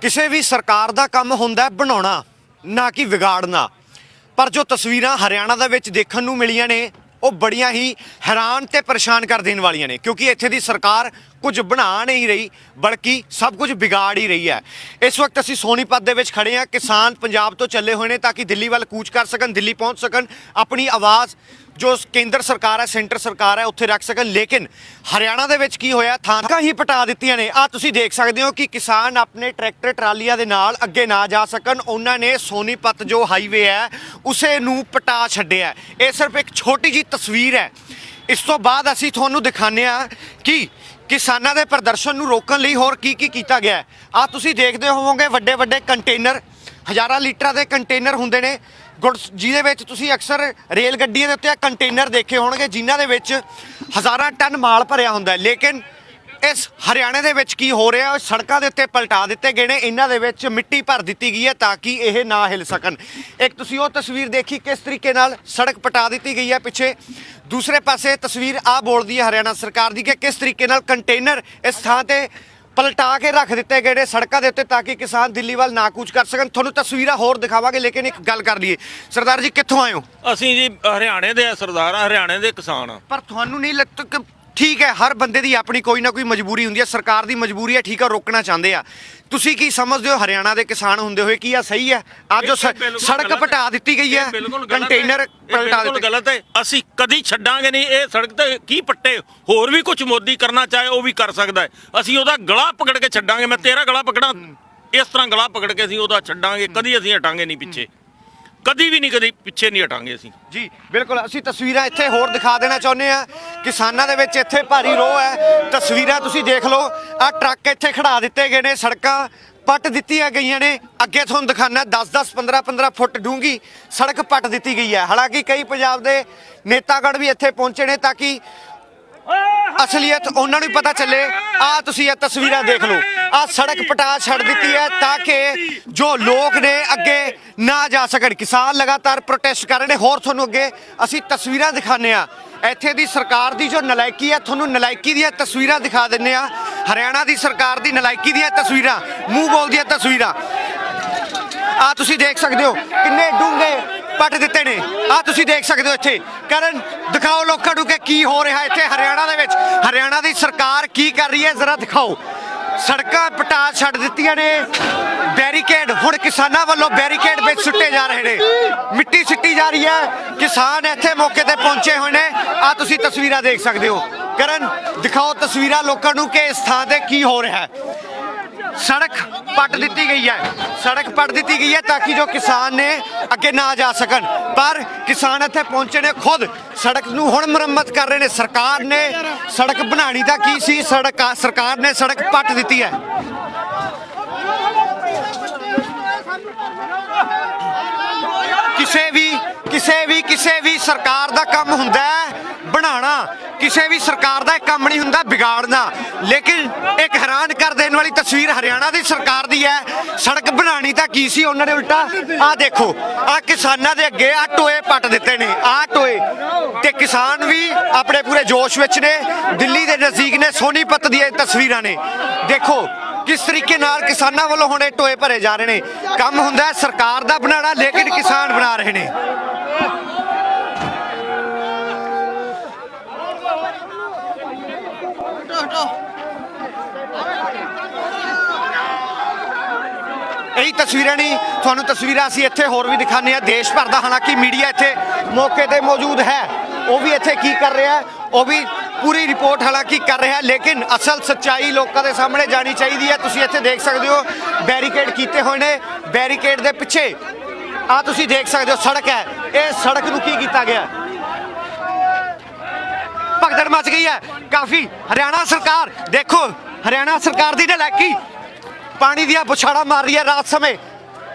ਕਿਸੇ ਵੀ ਸਰਕਾਰ ਦਾ ਕੰਮ ਹੁੰਦਾ ਬਣਾਉਣਾ, ਨਾ ਕਿ ਵਿਗਾੜਨਾ। ਪਰ ਜੋ ਤਸਵੀਰਾਂ ਹਰਿਆਣਾ ਦੇ ਵਿੱਚ ਦੇਖਣ ਨੂੰ ਮਿਲੀਆਂ ਨੇ, ਉਹ ਬੜੀਆਂ ਹੀ ਹੈਰਾਨ ਤੇ ਪਰੇਸ਼ਾਨ ਕਰ ਦੇਣ ਵਾਲੀਆਂ ਨੇ। ਕਿਉਂਕਿ ਇੱਥੇ ਦੀ ਸਰਕਾਰ ਕੁਝ ਬਣਾ ਨਹੀਂ ਰਹੀ, ਬਲਕਿ ਸਭ ਕੁਝ ਵਿਗਾੜ ਹੀ ਰਹੀ ਹੈ। ਇਸ ਵਕਤ ਅਸੀਂ ਸੋਨੀਪਤ ਦੇ ਵਿੱਚ ਖੜੇ ਹਾਂ। ਕਿਸਾਨ ਪੰਜਾਬ ਤੋਂ ਚੱਲੇ ਹੋਏ ਨੇ ਤਾਂ ਕਿ ਦਿੱਲੀ ਵੱਲ ਕੂਚ ਕਰ ਸਕਣ, ਦਿੱਲੀ ਪਹੁੰਚ ਸਕਣ। ਆਪਣੀ ਆਵਾਜ਼ ਜੋ ਕੇਂਦਰ ਸਰਕਾਰ ਹੈ, ਸੈਂਟਰ ਸਰਕਾਰ ਹੈ, ਉੱਥੇ ਰੱਖ ਸਕਣ। ਲੇਕਿਨ ਹਰਿਆਣਾ ਦੇ ਵਿੱਚ ਕੀ ਹੋਇਆ? ਥਾਂਕਾਂ ਹੀ ਪਟਾ ਦਿੱਤੀਆਂ ਨੇ। ਆ ਤੁਸੀਂ ਦੇਖ ਸਕਦੇ ਹੋ ਕਿ ਕਿਸਾਨ ਆਪਣੇ ਟਰੈਕਟਰ, ਟਰਾਲੀਆਂ ਦੇ ਨਾਲ ਅੱਗੇ ਨਾ ਜਾ ਸਕਣ। ਉਹਨਾਂ ਨੇ ਸੋਨੀਪਤ ਜੋ ਹਾਈਵੇ ਹੈ, ਉਸੇ ਨੂੰ ਪਟਾ ਛੱਡਿਆ ਇਹ ਸਿਰਫ ਇੱਕ ਛੋਟੀ ਜੀ ਤਸਵੀਰ ਹੈ। ਇਸ ਤੋਂ ਬਾਅਦ ਅਸੀਂ ਤੁਹਾਨੂੰ ਦਿਖਾਉਂਦੇ ਹਾਂ ਕਿ ਕਿਸਾਨਾਂ ਦੇ ਪ੍ਰਦਰਸ਼ਨ ਨੂੰ ਰੋਕਣ ਲਈ ਹੋਰ ਕੀ ਕੀ ਕੀਤਾ ਗਿਆ ਆ ਤੁਸੀਂ ਦੇਖਦੇ ਹੋਵੋਗੇ ਵੱਡੇ ਵੱਡੇ ਕੰਟੇਨਰ, ਹਜ਼ਾਰਾਂ ਲੀਟਰਾਂ ਦੇ ਕੰਟੇਨਰ ਹੁੰਦੇ ਨੇ। ਗੁਡਸ ਜਿਹਦੇ ਵਿੱਚ ਤੁਸੀਂ ਅਕਸਰ ਰੇਲ ਗੱਡੀਆਂ ਦੇ ਉੱਤੇ ਕੰਟੇਨਰ ਦੇਖੇ ਹੋਣਗੇ, ਜਿਨ੍ਹਾਂ ਦੇ ਵਿੱਚ ਹਜ਼ਾਰਾਂ ਟਨ ਮਾਲ ਭਰਿਆ ਹੁੰਦਾ ਹੈ। ਲੇਕਿਨ ਇਸ ਹਰਿਆਣੇ ਦੇ ਵਿੱਚ ਕੀ ਹੋ ਰਿਹਾ? ਸੜਕਾਂ ਦੇ ਉੱਤੇ ਪਲਟਾ ਦਿੱਤੇ ਗਏ ਨੇ। ਇਹਨਾਂ ਦੇ ਵਿੱਚ ਮਿੱਟੀ ਭਰ ਦਿੱਤੀ ਗਈ ਹੈ ਤਾਂ ਕਿ ਇਹ ਨਾ ਹਿਲ ਸਕਣ। ਇੱਕ ਤੁਸੀਂ ਉਹ ਤਸਵੀਰ ਦੇਖੀ, ਕਿਸ ਤਰੀਕੇ ਨਾਲ ਸੜਕ ਪਟਾ ਦਿੱਤੀ ਗਈ ਹੈ ਪਿੱਛੇ? ਦੂਸਰੇ ਪਾਸੇ ਤਸਵੀਰ ਆ ਬੋਲਦੀ ਹੈ ਹਰਿਆਣਾ ਸਰਕਾਰ ਦੀ ਕਿ ਕਿਸ ਤਰੀਕੇ ਨਾਲ ਕੰਟੇਨਰ ਇਸ ਥਾਂ ਤੇ ਪਲਟਾ ਕੇ ਰੱਖ ਦਿੱਤੇ ਗਏ ਨੇ ਸੜਕਾਂ ਦੇ ਉੱਤੇ ਤਾਂ ਕਿ ਕਿਸਾਨ ਦਿੱਲੀ ਵੱਲ ਨਾ ਕੂਚ ਕਰ ਸਕਣ। ਤੁਹਾਨੂੰ ਤਸਵੀਰਾਂ ਹੋਰ ਦਿਖਾਵਾਂਗੇ ਲੇਕਿਨ ਇੱਕ ਗੱਲ ਕਰ ਲਈਏ। ਸਰਦਾਰ ਜੀ ਕਿੱਥੋਂ ਆਏ ਹੋ? ਅਸੀਂ ਜੀ ਹਰਿਆਣੇ ਦੇ ਆ ਸਰਦਾਰ ਆ ਹਰਿਆਣੇ ਦੇ ਕਿਸਾਨ ਆ। ਪਰ ਤੁਹਾਨੂੰ ਨਹੀਂ ਲੱਗਦਾ ਕਿ ਠੀਕ ਹੈ ਹਰ ਬੰਦੇ ਦੀ ਆਪਣੀ ਕੋਈ ਨਾ ਕੋਈ ਮਜਬੂਰੀ ਹੁੰਦੀ ਹੈ ਸਰਕਾਰ ਦੀ ਮਜਬੂਰੀ ਹੈ ਠੀਕ ਹੈ ਰੋਕਣਾ ਚਾਹੁੰਦੇ ਆ। ਤੁਸੀਂ ਕੀ ਸਮਝਦੇ ਹੋ ਹਰਿਆਣਾ ਦੇ ਕਿਸਾਨ ਹੁੰਦੇ ਹੋਏ ਕੀ ਆ ਸਹੀ ਹੈ? ਅੱਜ ਜੋ ਸੜਕ ਪਟਾ ਦਿੱਤੀ ਗਈ ਹੈ। ਕੰਟੇਨਰ ਪਲਟਾ ਦਿੱਤੇ। ਗਲਤ ਹੈ। ਅਸੀਂ ਕਦੀ ਛੱਡਾਂਗੇ ਨਹੀਂ ਇਹ ਸੜਕ ਤੇ ਕੀ ਪੱਟੇ? ਹੋਰ ਵੀ ਕੁਝ ਮੋਦੀ ਕਰਨਾ ਚਾਹੇ ਉਹ ਵੀ ਕਰ ਸਕਦਾ ਹੈ। ਅਸੀਂ ਉਹਦਾ ਗਲਾ ਪਕੜ ਕੇ ਛੱਡਾਂਗੇ। ਮੈਂ ਤੇਰਾ ਗਲਾ ਪਕੜਾਂ। ਇਸ ਤਰ੍ਹਾਂ ਗਲਾ ਪਕੜ ਕੇ ਅਸੀਂ ਉਹਦਾ ਛੱਡਾਂਗੇ। ਕਦੀ ਅਸੀਂ ਹਟਾਂਗੇ ਨਹੀਂ ਪਿੱਛੇ। ਕਦੀ ਵੀ ਨਹੀਂ, ਕਦੀ ਪਿੱਛੇ ਨਹੀਂ ਹਟਾਂਗੇ ਅਸੀਂ। ਜੀ, ਬਿਲਕੁਲ। ਅਸੀਂ ਤਸਵੀਰਾਂ ਇੱਥੇ ਹੋਰ ਦਿਖਾ ਦੇਣਾ ਚਾਹੁੰਦੇ ਆ ਕਿਸਾਨਾਂ ਦੇ ਵਿੱਚ ਇੱਥੇ ਭਾਰੀ ਰੋਹ ਹੈ। ਤਸਵੀਰਾਂ ਤੁਸੀਂ ਦੇਖ ਲਓ। ਆ ਟਰੱਕ ਇੱਥੇ ਖੜਾ ਦਿੱਤੇ ਗਏ ਨੇ, ਸੜਕਾਂ ਪੱਟ ਦਿੱਤੀਆਂ ਗਈਆਂ ਨੇ। ਅੱਗੇ ਤੁਹਾਨੂੰ ਦਿਖਾਣਾ 10 10 15 15 ਫੁੱਟ ਡੂੰਗੀ ਸੜਕ ਪੱਟ ਦਿੱਤੀ ਗਈ ਹੈ। ਹਾਲਾਂਕਿ ਕਈ ਪੰਜਾਬ ਦੇ ਨੇਤਾਗੜ ਵੀ ਇੱਥੇ ਪਹੁੰਚੇ ਨੇ ਤਾਂ ਕਿ ਅਸਲੀਅਤ ਉਹਨਾਂ ਨੂੰ ਪਤਾ ਚੱਲੇ। ਆ ਤੁਸੀਂ ਇਹ ਤਸਵੀਰਾਂ ਦੇਖ ਲਓ। ਆ ਸੜਕ ਪਟਾ ਛੱਡ ਦਿੱਤੀ ਹੈ ਤਾਂ ਕਿ ਜੋ ਲੋਕ ਨੇ ਅੱਗੇ ਨਾ ਜਾ ਸਕਣ। ਕਿਸਾਨ ਲਗਾਤਾਰ ਪ੍ਰੋਟੈਸਟ ਕਰ ਰਹੇ ਨੇ। ਹੋਰ ਤੁਹਾਨੂੰ ਅੱਗੇ ਅਸੀਂ ਤਸਵੀਰਾਂ ਦਿਖਾਣੇ ਆ ਇੱਥੇ ਦੀ ਸਰਕਾਰ ਦੀ ਜੋ ਨਲਾਇਕੀ ਹੈ, ਤੁਹਾਨੂੰ ਨਲਾਇਕੀ ਦੀਆਂ ਤਸਵੀਰਾਂ ਦਿਖਾ ਦਿੰਨੇ ਆ ਹਰਿਆਣਾ ਦੀ ਸਰਕਾਰ ਦੀ ਨਲਾਇਕੀ ਦੀਆਂ ਤਸਵੀਰਾਂ, ਮੂੰਹ ਬੋਲਦੀਆਂ ਤਸਵੀਰਾਂ। ਆ ਤੁਸੀਂ ਦੇਖ ਸਕਦੇ ਹੋ, ਕਿੰਨੇ ਡੂੰਘੇ ਪੱਟ ਦਿੱਤੇ ਨੇ। ਆ ਤੁਸੀਂ ਦੇਖ ਸਕਦੇ ਹੋ ਇੱਥੇ। ਕਰਨ, ਦਿਖਾਓ ਲੋਕਾਂ ਨੂੰ ਕਿ ਕੀ ਹੋ ਰਿਹਾ ਇੱਥੇ ਹਰਿਆਣਾ ਦੇ ਵਿੱਚ। ਹਰਿਆਣਾ ਦੀ ਸਰਕਾਰ ਕੀ ਕਰ ਰਹੀ ਹੈ, ਜ਼ਰਾ ਦਿਖਾਓ। ਸੜਕਾਂ ਪਟਾ ਛੱਡ ਦਿੱਤੀਆਂ ਨੇ। ਬੈਰੀਕੇਡ ਹੁਣ ਕਿਸਾਨਾਂ ਵੱਲੋਂ ਬੈਰੀਕੇਡ ਵਿੱਚ ਸੁੱਟੇ ਜਾ ਰਹੇ ਨੇ। ਮਿੱਟੀ ਸਿੱਟੀ ਜਾ ਰਹੀ ਹੈ। ਕਿਸਾਨ ਇੱਥੇ ਮੌਕੇ ਤੇ ਪਹੁੰਚੇ ਹੋਏ ਨੇ। ਆ ਤੁਸੀਂ ਤਸਵੀਰਾਂ ਦੇਖ ਸਕਦੇ ਹੋ। ਕਰਨ, ਦਿਖਾਓ ਤਸਵੀਰਾਂ ਲੋਕਾਂ ਨੂੰ ਕਿ ਇਸ ਥਾਂ ਤੇ ਕੀ ਹੋ ਰਿਹਾ ਹੈ। ਸੜਕ ਪੱਟ ਦਿੱਤੀ ਗਈ ਹੈ। ਸੜਕ ਪੱਟ ਦਿੱਤੀ ਗਈ ਹੈ ਤਾਂ ਕਿ ਜੋ ਕਿਸਾਨ ਨੇ ਅੱਗੇ ਨਾ ਜਾ ਸਕਣ। ਪਰ ਕਿਸਾਨ ਇੱਥੇ ਪਹੁੰਚੇ ਨੇ ਖੁਦ। ਸੜਕ ਨੂੰ ਹੁਣ ਮੁਰੰਮਤ ਕਰ ਰਹੇ ਨੇ। ਸਰਕਾਰ ਨੇ ਸੜਕ ਬਣਾਣੀ ਤਾਂ ਕੀ ਸੀ? ਸੜਕ ਸਰਕਾਰ ਨੇ ਸੜਕ ਪੱਟ ਦਿੱਤੀ ਹੈ। ਕਿਸੇ ਵੀ ਕਿਸੇ ਵੀ ਕਿਸੇ ਵੀ ਸਰਕਾਰ ਦਾ ਕੰਮ ਹੁੰਦਾ ਹੈ ਬਣਾਉਣਾ, ਕਿਸੇ ਵੀ ਸਰਕਾਰ ਦਾ ਕੰਮ ਨਹੀਂ ਹੁੰਦਾ ਵਿਗਾੜਨਾ। ਲੇਕਿਨ ਇੱਕ ਹੈਰਾਨ ਕਰ ਦੇਣ ਵਾਲੀ ਤਸਵੀਰ ਹਰਿਆਣਾ ਦੀ ਸਰਕਾਰ ਦੀ ਹੈ। ਸੜਕ ਬਣਾਣੀ ਤਾਂ ਕੀ ਸੀ ਉਹਨਾਂ ਨੇ ਉਲਟਾ? ਆਹ ਦੇਖੋ, ਆਹ ਕਿਸਾਨਾਂ ਦੇ ਅੱਗੇ ਆਹ ਟੋਏ ਪੱਟ ਦਿੱਤੇ ਨੇ, ਆਹ ਟੋਏ। ਤੇ ਕਿਸਾਨ ਵੀ ਆਪਣੇ ਪੂਰੇ ਜੋਸ਼ ਵਿੱਚ ਨੇ, ਦਿੱਲੀ ਦੇ ਨਜ਼ਦੀਕ ਨੇ ਸੋਨੀਪਤ ਦੀਆਂ ਤਸਵੀਰਾਂ ਨੇ। ਦੇਖੋ ਕਿਸ ਤਰੀਕੇ ਨਾਲ ਕਿਸਾਨਾਂ ਵੱਲੋਂ ਹੁਣ ਇਹ ਟੋਏ ਭਰੇ ਜਾ ਰਹੇ ਨੇ, ਕੰਮ ਹੁੰਦਾ ਸਰਕਾਰ ਦਾ ਬਣਾਉਣਾ ਲੇਕਿਨ ਕਿਸਾਨ ਬਣਾ ਰਹੇ ਨੇ। ਇਹੀ ਤਸਵੀਰਾਂ ਨਹੀਂ ਤੁਹਾਨੂੰ ਤਸਵੀਰਾਂ ਅਸੀਂ ਇੱਥੇ ਹੋਰ ਵੀ ਦਿਖਾਉਂਦੇ ਆ ਦੇਸ਼ ਭਰ ਦਾ ਹਾਲਾਂਕਿ ਮੀਡੀਆ ਇੱਥੇ ਮੌਕੇ ਤੇ ਮੌਜੂਦ ਹੈ। ਉਹ ਵੀ ਇੱਥੇ ਕੀ ਕਰ ਰਿਹਾ ਉਹ ਵੀ ਪੂਰੀ ਰਿਪੋਰਟ ਹਾਲਾਂਕਿ ਕਰ ਰਿਹਾ, ਲੇਕਿਨ ਅਸਲ ਸੱਚਾਈ ਲੋਕਾਂ ਦੇ ਸਾਹਮਣੇ ਜਾਣੀ ਚਾਹੀਦੀ ਹੈ। ਤੁਸੀਂ ਇੱਥੇ ਦੇਖ ਸਕਦੇ ਹੋ, ਬੈਰੀਕੇਡ ਕੀਤੇ ਹੋਏ ਨੇ। ਬੈਰੀਕੇਡ ਦੇ ਪਿੱਛੇ ਆ ਤੁਸੀਂ ਦੇਖ ਸਕਦੇ ਹੋ, ਸੜਕ ਹੈ। ਇਹ ਸੜਕ ਨੂੰ ਕੀ ਕੀਤਾ ਗਿਆ? ਹੈ? ਭਗਦੜ ਮਚ ਗਈ ਹੈ। ਕਾਫੀ ਹਰਿਆਣਾ ਸਰਕਾਰ, ਦੇਖੋ, ਹਰਿਆਣਾ ਸਰਕਾਰ ਦੀ ਨਲਾਇਕੀ ਪਾਣੀ ਦੀਆਂ ਬੁਛਾੜਾ ਮਾਰ ਰਹੀ ਹੈ ਰਾਤ ਸਮੇਂ।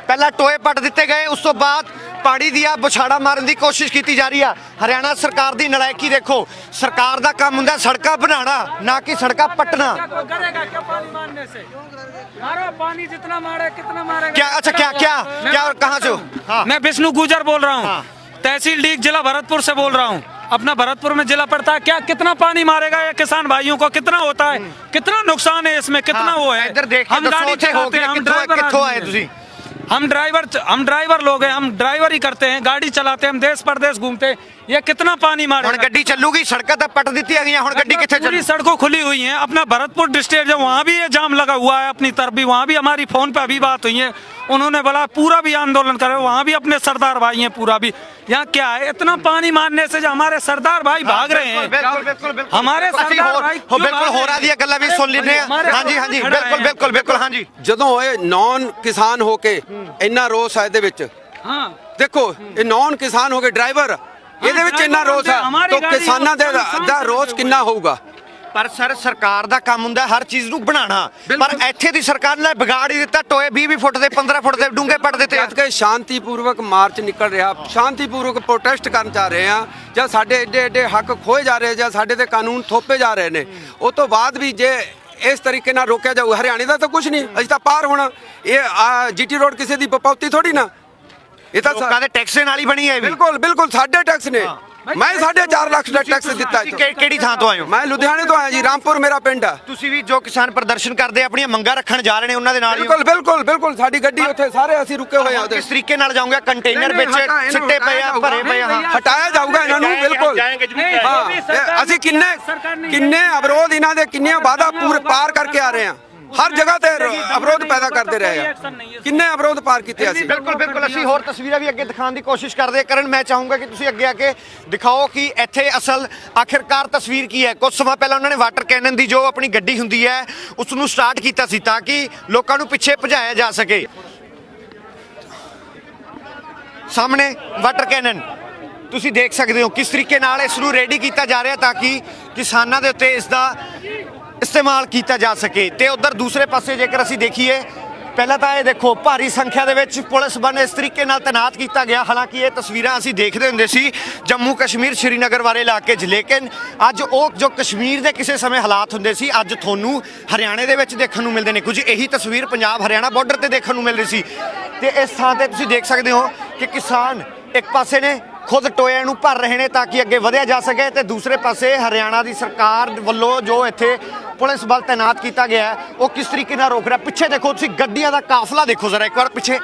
ਪਹਿਲਾਂ ਟੋਏ ਪੱਟ ਦਿੱਤੇ ਗਏ, ਉਸ ਤੋਂ ਬਾਅਦ ਪਾਣੀ ਦੀਆਂ ਬੁਛਾੜਾ ਮਾਰਨ ਦੀ ਕੋਸ਼ਿਸ਼ ਕੀਤੀ ਜਾ ਰਹੀ ਹੈ ਹਰਿਆਣਾ ਸਰਕਾਰ ਦੀ ਨਲਾਇਕੀ ਦੇਖੋ ਸਰਕਾਰ ਦਾ ਕੰਮ ਹੁੰਦਾ ਸੜਕਾਂ ਬਣਾਉਣਾ ਨਾ ਕਿ ਸੜਕਾਂ ਪੱਟਣਾ क्या कोई करेगा क्या पानी मारने से मारो पानी जितना मारे कितना मारेगा क्या अच्छा क्या क्या क्या और कहाँ से हो हाँ मैं विष्णु गुजर बोल रहा हाँ। हूँ तहसील डीग जिला भरतपुर से बोल रहा हूँ अपना भरतपुर में जिला पड़ता है क्या कितना पानी मारेगा ये किसान भाइयों को कितना होता है कितना नुकसान है इसमें कितना हाँ, वो है ਇੱਧਰ ਦੇਖ ਕੇ हम ਦੱਸੋ गाड़ी ਉੱਥੇ ਹੋ चलाते ਗਿਆ हैं हम ਕਿੱਥੋਂ ड्राइवर ਕਿੱਥੋਂ आदमी ਆਏ हैं। ਤੁਸੀਂ हम ड्राइवर हम ड्राइवर लोग हैं हम ड्राइवर ही करते हैं गाड़ी चलाते हैं हम देश परदेश घूमते हैं ये कितना पानी मारे ਹੁਣ ਗੱਡੀ ਚੱਲੂਗੀ ਸੜਕਾਂ ਤਾਂ ਪੱਟ ਦਿੱਤੀਆਂ ਗਈਆਂ ਹੁਣ ਗੱਡੀ कितने ਕਿੱਥੇ पूरी ਚੱਲੂ सड़कों खुली हुई हैं अपना भरतपुर डिस्ट्रिक्ट जो वहाँ भी ये जाम लगा हुआ है अपनी तरफ भी वहाँ भी हमारी फोन पे अभी बात हुई है उन्होंने बोला पूरा भी आंदोलन करे वहाँ भी अपने सरदार भाई हैं पूरा भी यहाँ क्या है इतना पानी मारने से जो हमारे सरदार भाई भाग रहे हैं ਬਿਲਕੁਲ ਬਿਲਕੁਲ ਬਿਲਕੁਲ हमारे ਅਸੀਂ सरदार ਹੋਰ भाई ਹੋ क्यों ਬਿਲਕੁਲ भाग रहे ਹੋਰਾਂ हैं? ਦੀਆਂ ਗੱਲਾਂ ਵੀ ਸੁਣ ਲੈਂਦੇ ਆ हमारे ਹਾਂਜੀ ਹਾਂਜੀ खड़ा है। ਬਿਲਕੁਲ ਬਿਲਕੁਲ ਬਿਲਕੁਲ ਹਾਂਜੀ ਜਦੋਂ ਇਹ ਨੌਨ ਕਿਸਾਨ ਹੋ ਕੇ ਇੰਨਾ ਰੋਸ ਹੈ ਇਹਦੇ ਵਿੱਚ हाँ ਦੇਖੋ ਇਹ ਨੌਨ ਕਿਸਾਨ ਹੋ ਕੇ ਡਰਾਈਵਰ ਇਹਦੇ ਵਿੱਚ ਇੰਨਾ ਰੋਸ ਹੈ ਹਮਾਰੀ ਤਾਂ ਕਿਸਾਨਾਂ ਦੇ ਉਹ ਦਾ ਰੋਸ ਕਿੰਨਾ ਹੋਊਗਾ? ਪਰ ਸਰ ਸਰਕਾਰ ਦਾ ਕੰਮ ਹੁੰਦਾ ਹਰ ਚੀਜ਼ ਨੂੰ ਬਣਾਉਣਾ। ਪਰ। ਇੱਥੇ ਦੀ ਸਰਕਾਰ ਨੇ ਵਿਗਾੜ ਹੀ ਦਿੱਤਾ ਟੋਏ 20 20 ਫੁੱਟ ਦੇ 15 ਫੁੱਟ ਦੇ ਡੂੰਘੇ ਪੱਟ ਦਿੱਤੇ ਆ। ਜਦ ਕਿ ਸ਼ਾਂਤੀਪੂਰਵਕ ਮਾਰਚ ਨਿਕਲ ਰਿਹਾ ਸ਼ਾਂਤੀਪੂਰਵਕ ਪ੍ਰੋਟੈਸਟ ਕਰਨ ਜਾ ਰਹੇ ਆ ਜਾਂ ਸਾਡੇ ਏਡੇ ਏਡੇ ਹੱਕ ਖੋਏ ਜਾ ਰਹੇ ਜਾਂ ਸਾਡੇ ਤੇ ਕਾਨੂੰਨ ਥੋਪੇ ਜਾ ਰਹੇ ਨੇ ਉਸ ਤੋਂ ਬਾਅਦ ਵੀ ਜੇ ਇਸ ਤਰੀਕੇ ਨਾਲ ਰੋਕਿਆ ਜਾਊ ਹਰਿਆਣੇ ਦਾ ਤਾਂ ਕੁਝ ਨਹੀਂ ਅਸੀਂ ਤਾਂ ਪਾਰ ਹੋਣਾ। ਇਹ ਜੀਟੀ ਰੋਡ ਕਿਸੇ ਦੀ ਪਪੌਤੀ ਥੋੜੀ ਨਾ। ਇਹ ਤਾਂ ਲੋਕਾਂ ਦੇ ਟੈਕਸ ਨਾਲ ਹੀ ਬਣੀ ਹੈ ਇਹ ਵੀ। ਬਿਲਕੁਲ ਬਿਲਕੁਲ ਸਾਡੇ ਟੈਕਸ ਨੇ। ਮੈਂ 4.5 ਲੱਖ ਦਾ ਟੈਕਸ ਦਿੱਤਾ ਤੁਸੀਂ ਕਿਹੜੀ ਥਾਂ ਤੋਂ ਆਏ ਹੋ? ਮੈਂ ਲੁਧਿਆਣੇ ਤੋਂ ਆਇਆ ਜੀ ਰਾਮਪੁਰ ਮੇਰਾ ਪਿੰਡ ਆ ਤੁਸੀਂ ਵੀ ਜੋ ਕਿਸਾਨ ਪ੍ਰਦਰਸ਼ਨ ਕਰਦੇ ਆਪਣੀਆਂ ਮੰਗਾਂ ਰੱਖਣ ਜਾ ਰਹੇ ਨੇ ਉਹਨਾਂ ਦੇ ਨਾਲ ਬਿਲਕੁਲ ਬਿਲਕੁਲ ਸਾਡੀ ਗੱਡੀ ਉੱਥੇ ਸਾਰੇ ਅਸੀਂ ਰੁਕੇ ਹੋਏ ਆ ਉਹਦੇ ਕਿਸ ਤਰੀਕੇ ਨਾਲ ਜਾਓਗੇ ਕੰਟੇਨਰ ਵਿੱਚ ਸਿੱਟੇ ਪਏ ਆ ਭਰੇ ਪਏ ਆ ਹਟਾਇਆ ਜਾਊਗਾ ਇਹਨਾਂ ਨੂੰ ਬਿਲਕੁਲ। ਹਾਂ। ਅਸੀਂ ਕਿੰਨੇ ਕਿੰਨੇ ਅਵਰੋਧ ਇਹਨਾਂ ਦੇ ਕਿੰਨੀਆਂ ਬਾਧਾ ਪੂਰੇ ਪਾਰ ਕਰਕੇ ਆ ਰਹੇ ਆ। ਹਰ ਜਗ੍ਹਾ ਤੇ ਅਵਰੋਧ ਪੈਦਾ ਕਰਦੇ ਰਹੇ ਆ। ਕਿੰਨੇ ਅਵਰੋਧ ਪਾਰ ਕੀਤੇ ਅਸੀਂ? ਬਿਲਕੁਲ ਬਿਲਕੁਲ ਅਸੀਂ ਹੋਰ ਤਸਵੀਰਾਂ ਵੀ ਅੱਗੇ ਦਿਖਾਉਣ ਦੀ ਕੋਸ਼ਿਸ਼ ਕਰਦੇ ਹਾਂ। ਕਰਨ ਮੈਂ ਚਾਹੂੰਗਾ ਕਿ ਤੁਸੀਂ ਅੱਗੇ ਆ ਕੇ ਦਿਖਾਓ ਕਿ ਇੱਥੇ ਅਸਲ ਆਖਿਰਕਾਰ ਤਸਵੀਰ ਕੀ ਹੈ। ਕੁਝ ਸਮਾਂ ਪਹਿਲਾਂ ਉਹਨਾਂ ਨੇ ਵਾਟਰ ਕੈਨਨ ਦੀ ਜੋ ਆਪਣੀ ਗੱਡੀ ਹੁੰਦੀ ਹੈ ਉਸ ਨੂੰ ਸਟਾਰਟ ਕੀਤਾ ਸੀ ਤਾਂ ਕਿ ਲੋਕਾਂ ਨੂੰ ਪਿੱਛੇ ਭਜਾਇਆ ਜਾ ਸਕੇ। ਸਾਹਮਣੇ ਵਾਟਰ ਕੈਨਨ। ਤੁਸੀਂ ਦੇਖ ਸਕਦੇ ਹੋ ਕਿਸ ਤਰੀਕੇ ਨਾਲ ਇਸ ਨੂੰ ਰੈਡੀ ਕੀਤਾ ਜਾ ਰਿਹਾ ਤਾਂ ਕਿ ਕਿਸਾਨਾਂ ਦੇ ਉੱਤੇ ਇਸ ਦਾ ਇਸਤੇਮਾਲ ਕੀਤਾ ਜਾ ਸਕੇ ਤੇ ਉਧਰ ਦੂਸਰੇ ਪਾਸੇ ਜੇਕਰ ਅਸੀਂ ਦੇਖੀਏ, ਪਹਿਲਾਂ ਤਾਂ ਇਹ ਦੇਖੋ, ਭਾਰੀ ਸੰਖਿਆ ਦੇ ਵਿੱਚ ਪੁਲਿਸ ਬਲ ਇਸ ਤਰੀਕੇ ਨਾਲ ਤੈਨਾਤ ਕੀਤਾ ਗਿਆ। ਹਾਲਾਂਕਿ ਇਹ ਤਸਵੀਰਾਂ ਅਸੀਂ ਦੇਖਦੇ ਹੁੰਦੇ ਸੀ ਜੰਮੂ ਕਸ਼ਮੀਰ ਸ਼੍ਰੀਨਗਰ ਵਾਲੇ ਇਲਾਕੇ 'ਚ। ਲੇਕਿਨ ਅੱਜ ਉਹ ਜੋ ਕਸ਼ਮੀਰ ਦੇ ਕਿਸੇ ਸਮੇਂ ਹਾਲਾਤ ਹੁੰਦੇ ਸੀ, ਅੱਜ ਤੁਹਾਨੂੰ ਹਰਿਆਣੇ ਦੇ ਵਿੱਚ ਦੇਖਣ ਨੂੰ ਮਿਲਦੇ ਨੇ। ਕੁਝ ਇਹੀ ਤਸਵੀਰ ਪੰਜਾਬ ਹਰਿਆਣਾ ਬਾਰਡਰ ਤੇ ਦੇਖਣ ਨੂੰ ਮਿਲ ਰਹੀ ਸੀ। ਤੇ ਇਸ ਥਾਂ ਤੇ ਤੁਸੀਂ ਦੇਖ ਸਕਦੇ ਹੋ ਕਿ ਕਿਸਾਨ ਇੱਕ ਪਾਸੇ ਨੇ ਖੁਦ ਟੋਇਆਂ ਨੂੰ ਭਰ ਰਹੇ ਨੇ ਤਾਂ ਕਿ ਅੱਗੇ ਵਧਿਆ ਜਾ ਸਕੇ ਤੇ ਦੂਸਰੇ ਪਾਸੇ ਹਰਿਆਣਾ ਦੀ ਸਰਕਾਰ ਵੱਲੋਂ ਜੋ ਇੱਥੇ ਪੁਲਿਸ ਬਲ ਤਾਇਨਾਤ ਕੀਤਾ ਗਿਆ ਹੈ, ਉਹ ਕਿਸ ਤਰੀਕੇ ਨਾਲ ਰੋਕ ਰਿਹਾ? ਪਿੱਛੇ ਦੇਖੋ ਤੁਸੀਂ ਗੱਡੀਆਂ ਦਾ ਕਾਫਲਾ ਦੇਖੋ ਜ਼ਰਾ ਇੱਕ ਵਾਰ ਪਿੱਛੇ।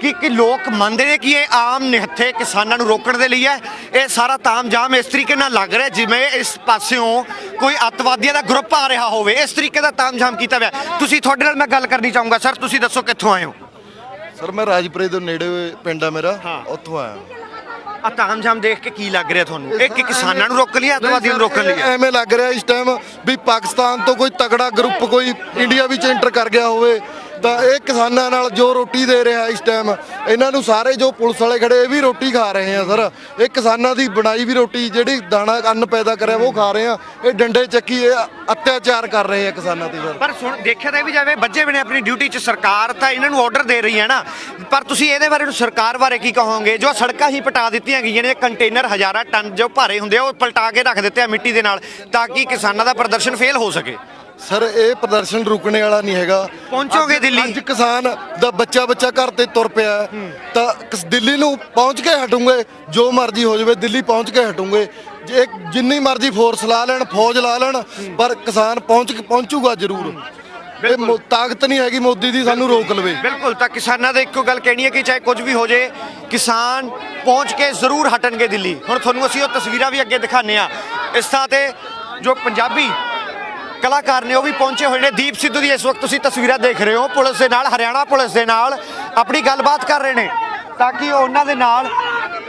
ਕਿ ਕਿ ਲੋਕ ਮੰਨਦੇ ਨੇ ਕਿ ਇਹ ਆਮ ਨਿਹੱਥੇ ਕਿਸਾਨਾਂ ਨੂੰ ਰੋਕਣ ਦੇ ਲਈ ਹੈ। ਇਹ ਸਾਰਾ ਤਾਮਜਾਮ ਇਸ ਤਰੀਕੇ ਨਾਲ ਲੱਗ ਰਿਹਾ ਜਿਵੇਂ ਇਸ ਪਾਸਿਓਂ ਕੋਈ ਅੱਤਵਾਦੀਆਂ ਦਾ ਗਰੁੱਪ ਆ ਰਿਹਾ ਹੋਵੇ। ਇਸ ਤਰੀਕੇ ਦਾ ਤਾਮਜਾਮ ਕੀਤਾ ਹੋਇਆ ਤੁਸੀਂ ਤੁਹਾਡੇ ਨਾਲ ਮੈਂ ਗੱਲ ਕਰਨੀ ਚਾਹੂੰਗਾ ਸਰ। ਤੁਸੀਂ ਦੱਸੋ ਕਿੱਥੋਂ ਆਏ ਹੋ? ਸਰ ਮੈਂ ਰਾਜਪੁਰੇ ਦੇ ਨੇੜੇ ਪਿੰਡ ਆ ਮੇਰਾ। ਉੱਥੋਂ ਆਇਆ ਆ ਤਾਮਜਾਮ ਦੇਖ ਕੇ ਕੀ ਲੱਗ ਰਿਹਾ ਤੁਹਾਨੂੰ ਇਹ ਕਿ ਕਿਸਾਨਾਂ ਨੂੰ ਰੋਕ ਲਿਆ, ਅੱਤਵਾਦੀਆਂ ਨੂੰ ਰੋਕਣ ਲਈ ਹੈ? ਐਵੇਂ ਲੱਗ ਰਿਹਾ ਇਸ ਟਾਈਮ ਵੀ ਪਾਕਿਸਤਾਨ ਤੋਂ ਕੋਈ ਤਗੜਾ ਗਰੁੱਪ ਕੋਈ ਇੰਡੀਆ ਵਿੱਚ ਐਂਟਰ ਕਰ ਗਿਆ ਹੋਵੇ ਤਾਂ ਇਹ ਕਿਸਾਨਾਂ ਨਾਲ ਜੋ ਰੋਟੀ ਦੇ ਰਿਹਾ ਇਸ ਟਾਈਮ ਇਹਨਾਂ ਨੂੰ ਸਾਰੇ ਜੋ ਪੁਲਿਸ ਵਾਲੇ ਖੜੇ, ਇਹ ਵੀ ਰੋਟੀ ਖਾ ਰਹੇ ਆ ਸਰ। ਇਹ ਕਿਸਾਨਾਂ ਦੀ ਬਣਾਈ ਵੀ ਰੋਟੀ, ਜਿਹੜੀ ਦਾਣਾ ਅੰਨ ਪੈਦਾ ਕਰਿਆ, ਉਹ ਖਾ ਰਹੇ ਆ। ਇਹ ਡੰਡੇ ਚੱਕੀ, ਇਹ ਅਤਿਆਚਾਰ ਕਰ ਰਹੇ ਆ ਕਿਸਾਨਾਂ ਤੇ ਸਰ। ਪਰ ਸੁਣ, ਦੇਖਿਆ ਤਾਂ ਇਹ ਵੀ ਜਾਵੇ ਬੱਜੇ ਵੀ ਨੇ ਆਪਣੀ ਡਿਊਟੀ 'ਚ ਸਰਕਾਰ ਤਾਂ ਇਹਨਾਂ ਨੂੰ ਆਰਡਰ ਦੇ ਰਹੀ ਹੈ ਨਾ। ਪਰ ਤੁਸੀਂ ਇਹਦੇ ਬਾਰੇ ਸਰਕਾਰ ਬਾਰੇ ਕੀ ਕਹੋਗੇ? ਜੋ ਸੜਕਾਂ ਹੀ ਪਟਾ ਦਿੱਤੀਆਂ ਗਈਆਂ ਨੇ ਕੰਟੇਨਰ ਹਜ਼ਾਰਾਂ ਟਨ ਜੋ ਭਾਰੇ ਹੁੰਦੇ ਆ, ਉਹ ਪਲਟਾ ਕੇ ਰੱਖ ਦਿੱਤੇ ਆ ਮਿੱਟੀ ਦੇ ਨਾਲ, ਤਾਂ ਕਿ ਕਿਸਾਨਾਂ ਦਾ ਪ੍ਰਦਰਸ਼ਨ ਫੇਲ ਹੋ ਸਕੇ। ਸਰ ਇਹ ਪ੍ਰਦਰਸ਼ਨ ਰੁਕਣੇ ਵਾਲਾ ਨਹੀਂ ਹੈਗਾ। ਪਹੁੰਚੋਗੇ ਅੱਜ- ਦਿੱਲੀ? ਅੱਜ ਕਿਸਾਨ ਦਾ ਬੱਚਾ ਬੱਚਾ ਘਰ ਤੇ ਤੁਰ ਪਿਆ ਹੈ, ਤਾਂ ਕਿਸ- ਦਿੱਲੀ ਨੂੰ ਪਹੁੰਚ ਕੇ ਹਟੂਗੇ ਜੋ ਮਰਜ਼ੀ ਹੋ ਜਾਵੇ ਦਿੱਲੀ ਪਹੁੰਚ ਕੇ ਹਟੂਗੇ। ਜੇ ਜਿੰਨੀ ਮਰਜ਼ੀ ਫੋਰਸ ਲਾ ਲੈਣ ਫੌਜ ਲਾ ਲੈਣ ਪਰ ਕਿਸਾਨ ਪਹੁੰਚ ਕੇ ਪਹੁੰਚੂਗਾ ਜ਼ਰੂਰ। ਇਹ ਮੋ- ਤਾਕਤ ਨਹੀਂ ਹੈਗੀ ਮੋਦੀ ਦੀ ਸਾਨੂੰ ਰੋਕ ਲਵੇ। ਬਿਲਕੁਲ। ਤਾਂ ਕਿਸਾਨਾਂ ਦੇ ਇੱਕੋ ਗੱਲ ਕਹਿਣੀ ਹੈ ਕਿ ਚਾਹੇ ਕੁਝ ਵੀ ਹੋ ਜੇ ਕਿਸਾਨ ਪਹੁੰਚ ਕੇ ਜ਼ਰੂਰ ਹਟਣਗੇ ਦਿੱਲੀ। ਹੁਣ ਤੁਹਾਨੂੰ ਅਸੀਂ ਉਹ ਤਸਵੀਰਾਂ ਵੀ ਅੱਗੇ ਦਿਖਾਣੇ ਆ ਇਸ ਥਾਂ ਤੇ ਜੋ ਪੰਜਾਬੀ ਕਲਾਕਾਰ ਨੇ ਉਹ ਵੀ ਪਹੁੰਚੇ ਹੋਏ ਨੇ। ਦੀਪ ਸਿੱਧੂ ਦੀ ਇਸ ਵਕਤ ਤੁਸੀਂ ਤਸਵੀਰਾਂ ਦੇਖ ਰਹੇ ਹੋ। ਪੁਲਿਸ ਦੇ ਨਾਲ, ਹਰਿਆਣਾ ਪੁਲਿਸ ਦੇ ਨਾਲ ਆਪਣੀ ਗੱਲਬਾਤ ਕਰ ਰਹੇ ਨੇ ਤਾਂ ਕਿ ਉਹਨਾਂ ਦੇ ਨਾਲ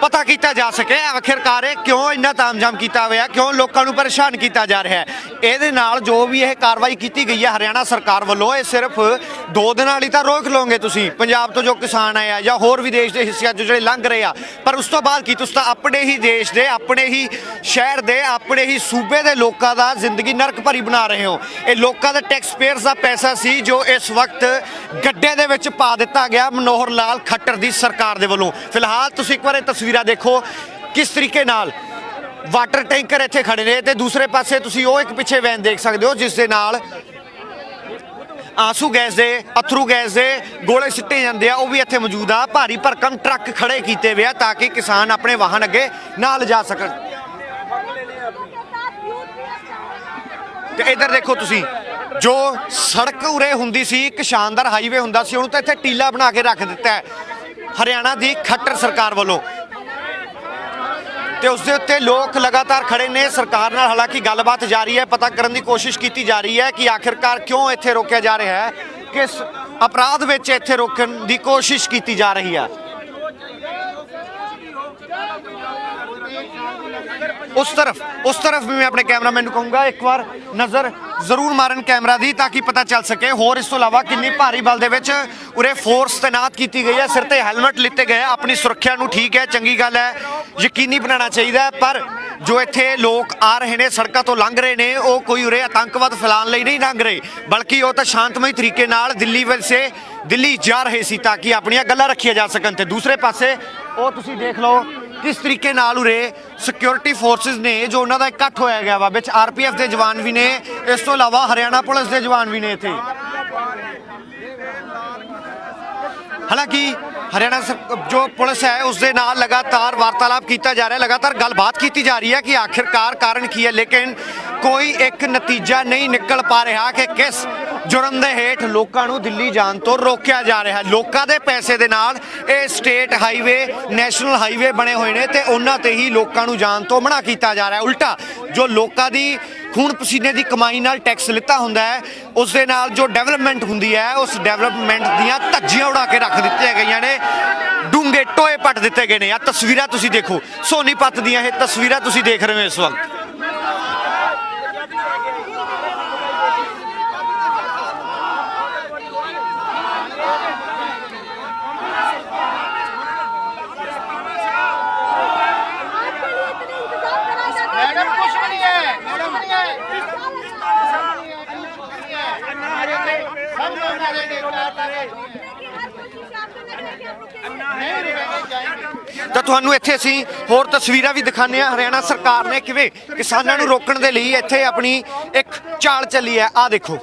ਪਤਾ ਕੀਤਾ ਜਾ ਸਕੇ ਆਖਿਰਕਾਰ ਇਹ ਕਿਉਂ ਇੰਨਾ ਤਾਮਜਾਮ ਕੀਤਾ ਹੋਇਆ, ਕਿਉਂ ਲੋਕਾਂ ਨੂੰ ਪਰੇਸ਼ਾਨ ਕੀਤਾ ਜਾ ਰਿਹਾ ਹੈ। ਇਹਦੇ ਨਾਲ ਜੋ ਵੀ ਇਹ ਕਾਰਵਾਈ ਕੀਤੀ ਗਈ ਹੈ ਹਰਿਆਣਾ ਸਰਕਾਰ ਵੱਲੋਂ, ਇਹ ਸਿਰਫ ਦੋ ਦਿਨਾਂ ਲਈ ਤਾਂ ਰੋਕ ਲਓਗੇ ਤੁਸੀਂ, ਪੰਜਾਬ ਤੋਂ ਜੋ ਕਿਸਾਨ ਆਏ ਆ ਜਾਂ ਹੋਰ ਵੀ ਦੇਸ਼ ਦੇ ਹਿੱਸਿਆਂ 'ਚ ਜਿਹੜੇ ਲੰਘ ਰਹੇ ਆ। ਪਰ ਉਸ ਤੋਂ ਬਾਅਦ ਕੀ, ਤੁਸੀਂ ਤਾਂ ਆਪਣੇ ਹੀ ਦੇਸ਼ ਦੇ, ਆਪਣੇ ਹੀ ਸ਼ਹਿਰ ਦੇ, ਆਪਣੇ ਹੀ ਸੂਬੇ ਦੇ ਲੋਕਾਂ ਦਾ ਜ਼ਿੰਦਗੀ ਨਰਕ ਭਰੀ ਬਣਾ ਰਹੇ ਹੋ। ਇਹ ਲੋਕਾਂ ਦੇ ਟੈਕਸ ਪੇਅਰਸ ਦਾ ਪੈਸਾ ਸੀ ਜੋ ਇਸ ਵਕਤ ਗੱਡੇ ਦੇ ਵਿੱਚ ਪਾ ਦਿੱਤਾ ਗਿਆ ਮਨੋਹਰ ਲਾਲ ਖੱਟਰ ਦੀ ਸਰਕਾਰ ਦੇ ਵੱਲੋਂ। ਫਿਲਹਾਲ ਤੁਸੀਂ ਇੱਕ ਵਾਰ ਇਹ ਤਸਵੀਰ ਦੇਖੋ ਕਿਸ ਤਰੀਕੇ ਨਾਲ ਵਾਟਰ ਟੈਂਕਰ ਇੱਥੇ ਖੜੇ ਨੇ ਤੇ ਦੂਸਰੇ ਪਾਸੇ ਤੁਸੀਂ ਉਹ ਇੱਕ ਪਿੱਛੇ ਵੈਨ ਦੇਖ ਸਕਦੇ ਹੋ, ਜਿਸ ਦੇ ਨਾਲ ਆਂਸੂ ਗੈਸ ਦੇ, ਅਥਰੂ ਗੈਸ ਦੇ ਗੋਲੇ ਸਿੱਟੇ ਜਾਂਦੇ ਆ, ਉਹ ਵੀ ਇੱਥੇ ਮੌਜੂਦ ਆ। ਭਾਰੀ ਭਰਕਮ ਟਰੱਕ ਖੜੇ ਕੀਤੇ ਹੋਏ ਆ ਤਾਂ ਕਿ ਕਿਸਾਨ ਆਪਣੇ ਵਾਹਨ ਅੱਗੇ ਨਾ ਲਿਜਾ ਸਕਣ। ਤੇ ਇੱਧਰ ਦੇਖੋ ਤੁਸੀਂ, ਜੋ ਸੜਕ ਉਰੇ ਹੁੰਦੀ ਸੀ, ਇੱਕ ਸ਼ਾਨਦਾਰ ਹਾਈਵੇ ਹੁੰਦਾ ਸੀ, ਉਹਨੂੰ ਤਾਂ ਇੱਥੇ ਟੀਲਾ ਬਣਾ ਕੇ ਰੱਖ ਦਿੱਤਾ ਹੈ। ਹਰਿਆਣਾ ਦੀ ਖੱਟਰ ਸਰਕਾਰ ਵੱਲੋਂ ਤੇ ਉਸ ਦੇ ਉੱਤੇ ਲੋਕ ਲਗਾਤਾਰ ਖੜੇ ਨੇ। ਸਰਕਾਰ ਨਾਲ ਹਾਲਾਂਕਿ ਗੱਲਬਾਤ ਜਾਰੀ ਹੈ, ਪਤਾ ਕਰਨ ਦੀ ਕੋਸ਼ਿਸ਼ ਕੀਤੀ ਜਾ ਰਹੀ ਹੈ ਕਿ ਆਖਿਰਕਾਰ ਕਿਉਂ ਇੱਥੇ ਰੋਕਿਆ ਜਾ ਰਿਹਾ ਹੈ, ਕਿਸ ਅਪਰਾਧ ਵਿੱਚ ਇੱਥੇ ਰੋਕਣ ਦੀ ਕੋਸ਼ਿਸ਼ ਕੀਤੀ ਜਾ ਰਹੀ ਹੈ। ਉਸ ਤਰਫ ਉਸ ਤਰਫ ਵੀ ਮੈਂ ਆਪਣੇ ਕੈਮਰਾਮੈਨ ਨੂੰ ਕਹੂੰਗਾ, ਇੱਕ ਵਾਰ ਨਜ਼ਰ ਜ਼ਰੂਰ ਮਾਰਨ ਕੈਮਰਾ ਦੀ ਤਾਂ ਕਿ ਪਤਾ ਚੱਲ ਸਕੇ। ਹੋਰ ਇਸ ਤੋਂ ਇਲਾਵਾ ਕਿੰਨੀ ਭਾਰੀ ਬਲ ਦੇ ਵਿੱਚ ਉਰੇ ਫੋਰਸ ਤੈਨਾਤ ਕੀਤੀ ਗਈ ਹੈ। ਸਿਰ ਤੇ ਹੈਲਮਟ ਲਿੱਤੇ ਗਏ ਆਪਣੀ ਸੁਰੱਖਿਆ ਨੂੰ ਠੀਕ ਹੈ, ਚੰਗੀ ਗੱਲ ਹੈ। ਯਕੀਨੀ ਬਣਾਉਣਾ ਚਾਹੀਦਾ ਪਰ ਜੋ ਇੱਥੇ ਲੋਕ ਆ ਰਹੇ ਨੇ, ਸੜਕਾਂ ਤੋਂ ਲੰਘ ਰਹੇ ਨੇ, ਉਹ ਕੋਈ ਉਰੇ ਆਤੰਕਵਾਦ ਫੈਲਾਉਣ ਲਈ ਨਹੀਂ ਲੰਘ ਰਹੇ। ਬਲਕਿ ਉਹ ਤਾਂ ਸ਼ਾਂਤਮਈ ਤਰੀਕੇ ਨਾਲ ਦਿੱਲੀ ਵੱਲ ਸੇ ਦਿੱਲੀ ਜਾ ਰਹੇ ਸੀ ਤਾਂ ਕਿ ਆਪਣੀਆਂ ਗੱਲਾਂ ਰੱਖੀਆਂ ਜਾ ਸਕਣ। ਤੇ ਦੂਸਰੇ ਪਾਸੇ ਉਹ ਤੁਸੀਂ ਦੇਖ ਲਓ ਕਿਸ ਤਰੀਕੇ ਨਾਲ ਉਰੇ ਸਿਕਿਉਰਿਟੀ ਫੋਰਸਸ ਨੇ ਜੋ ਉਹਨਾਂ ਦਾ ਇਕੱਠ ਹੋਇਆ ਗਿਆ ਵਾ, ਵਿੱਚ ਆਰਪੀਐਫ ਦੇ ਜਵਾਨ ਵੀ ਨੇ, ਇਸ ਤੋਂ ਇਲਾਵਾ ਹਰਿਆਣਾ ਪੁਲਿਸ ਦੇ ਜਵਾਨ ਵੀ ਨੇ ਇੱਥੇ। ਹਾਲਾਂਕਿ ਹਰਿਆਣਾ ਜੋ ਪੁਲਿਸ ਹੈ ਉਸ ਦੇ ਨਾਲ ਲਗਾਤਾਰ ਵਾਰਤਾਲਾਪ ਕੀਤਾ ਜਾ ਰਿਹਾ ਹੈ ਲਗਾਤਾਰ ਗੱਲਬਾਤ ਕੀਤੀ ਜਾ ਰਹੀ ਹੈ ਕਿ ਆਖਿਰਕਾਰ ਕਾਰਨ ਕੀ ਹੈ, ਲੇਕਿਨ ਕੋਈ ਇੱਕ ਨਤੀਜਾ ਨਹੀਂ ਨਿਕਲ ਪਾ ਰਿਹਾ ਕਿ ਕਿਸ ਜੁਰਮ ਦੇ ਹੇਠ ਲੋਕਾਂ ਨੂੰ ਦਿੱਲੀ ਜਾਣ ਤੋਂ ਰੋਕਿਆ ਜਾ ਰਿਹਾ ਲੋਕਾਂ ਦੇ ਪੈਸੇ ਦੇ ਨਾਲ ਇਹ ਸਟੇਟ ਹਾਈਵੇ, ਨੈਸ਼ਨਲ ਹਾਈਵੇ ਬਣੇ ਹੋਏ ਨੇ ਤੇ ਉਹਨਾਂ ਤੇ ਹੀ ਲੋਕਾਂ ਨੂੰ ਜਾਣ ਤੋਂ ਮਨਾ ਕੀਤਾ ਜਾ ਰਿਹਾ ਉਲਟਾ, ਜੋ ਲੋਕਾਂ ਦੀ ਖੂਨ ਪਸੀਨੇ ਦੀ ਕਮਾਈ ਨਾਲ ਟੈਕਸ ਲਿੱਤਾ ਹੁੰਦਾ ਹੈ, ਉਸ ਦੇ ਨਾਲ ਜੋ ਡਿਵੈਲਪਮੈਂਟ ਹੁੰਦੀ ਹੈ, ਉਸ ਡਿਵੈਲਪਮੈਂਟ ਦੀਆਂ ਧੱਜੀਆਂ ਉਡਾ ਕੇ ਰੱਖ ਦਿੱਤੀਆਂ ਗਈਆਂ ਨੇ। ਡੂੰਘੇ ਟੋਏ ਪੱਟ ਦਿੱਤੇ ਗਏ ਨੇ। ਆ ਤਸਵੀਰਾਂ ਤੁਸੀਂ ਦੇਖੋ। ਸੋਨੀਪਤ ਦੀਆਂ ਇਹ ਤਸਵੀਰਾਂ ਤੁਸੀਂ ਦੇਖ ਰਹੇ ਹੋ ਇਸ ਵਕਤ। ਤਾਂ ਤੁਹਾਨੂੰ ਇੱਥੇ ਅਸੀਂ ਹੋਰ ਤਸਵੀਰਾਂ ਵੀ ਦਿਖਾਉਂਦੇ ਹਾਂ। ਹਰਿਆਣਾ ਸਰਕਾਰ ਨੇ ਕਿਵੇਂ ਕਿਸਾਨਾਂ ਨੂੰ ਰੋਕਣ ਦੇ ਲਈ ਇੱਥੇ ਆਪਣੀ ਇੱਕ ਚਾਲ ਚੱਲੀ ਹੈ। ਆ ਦੇਖੋ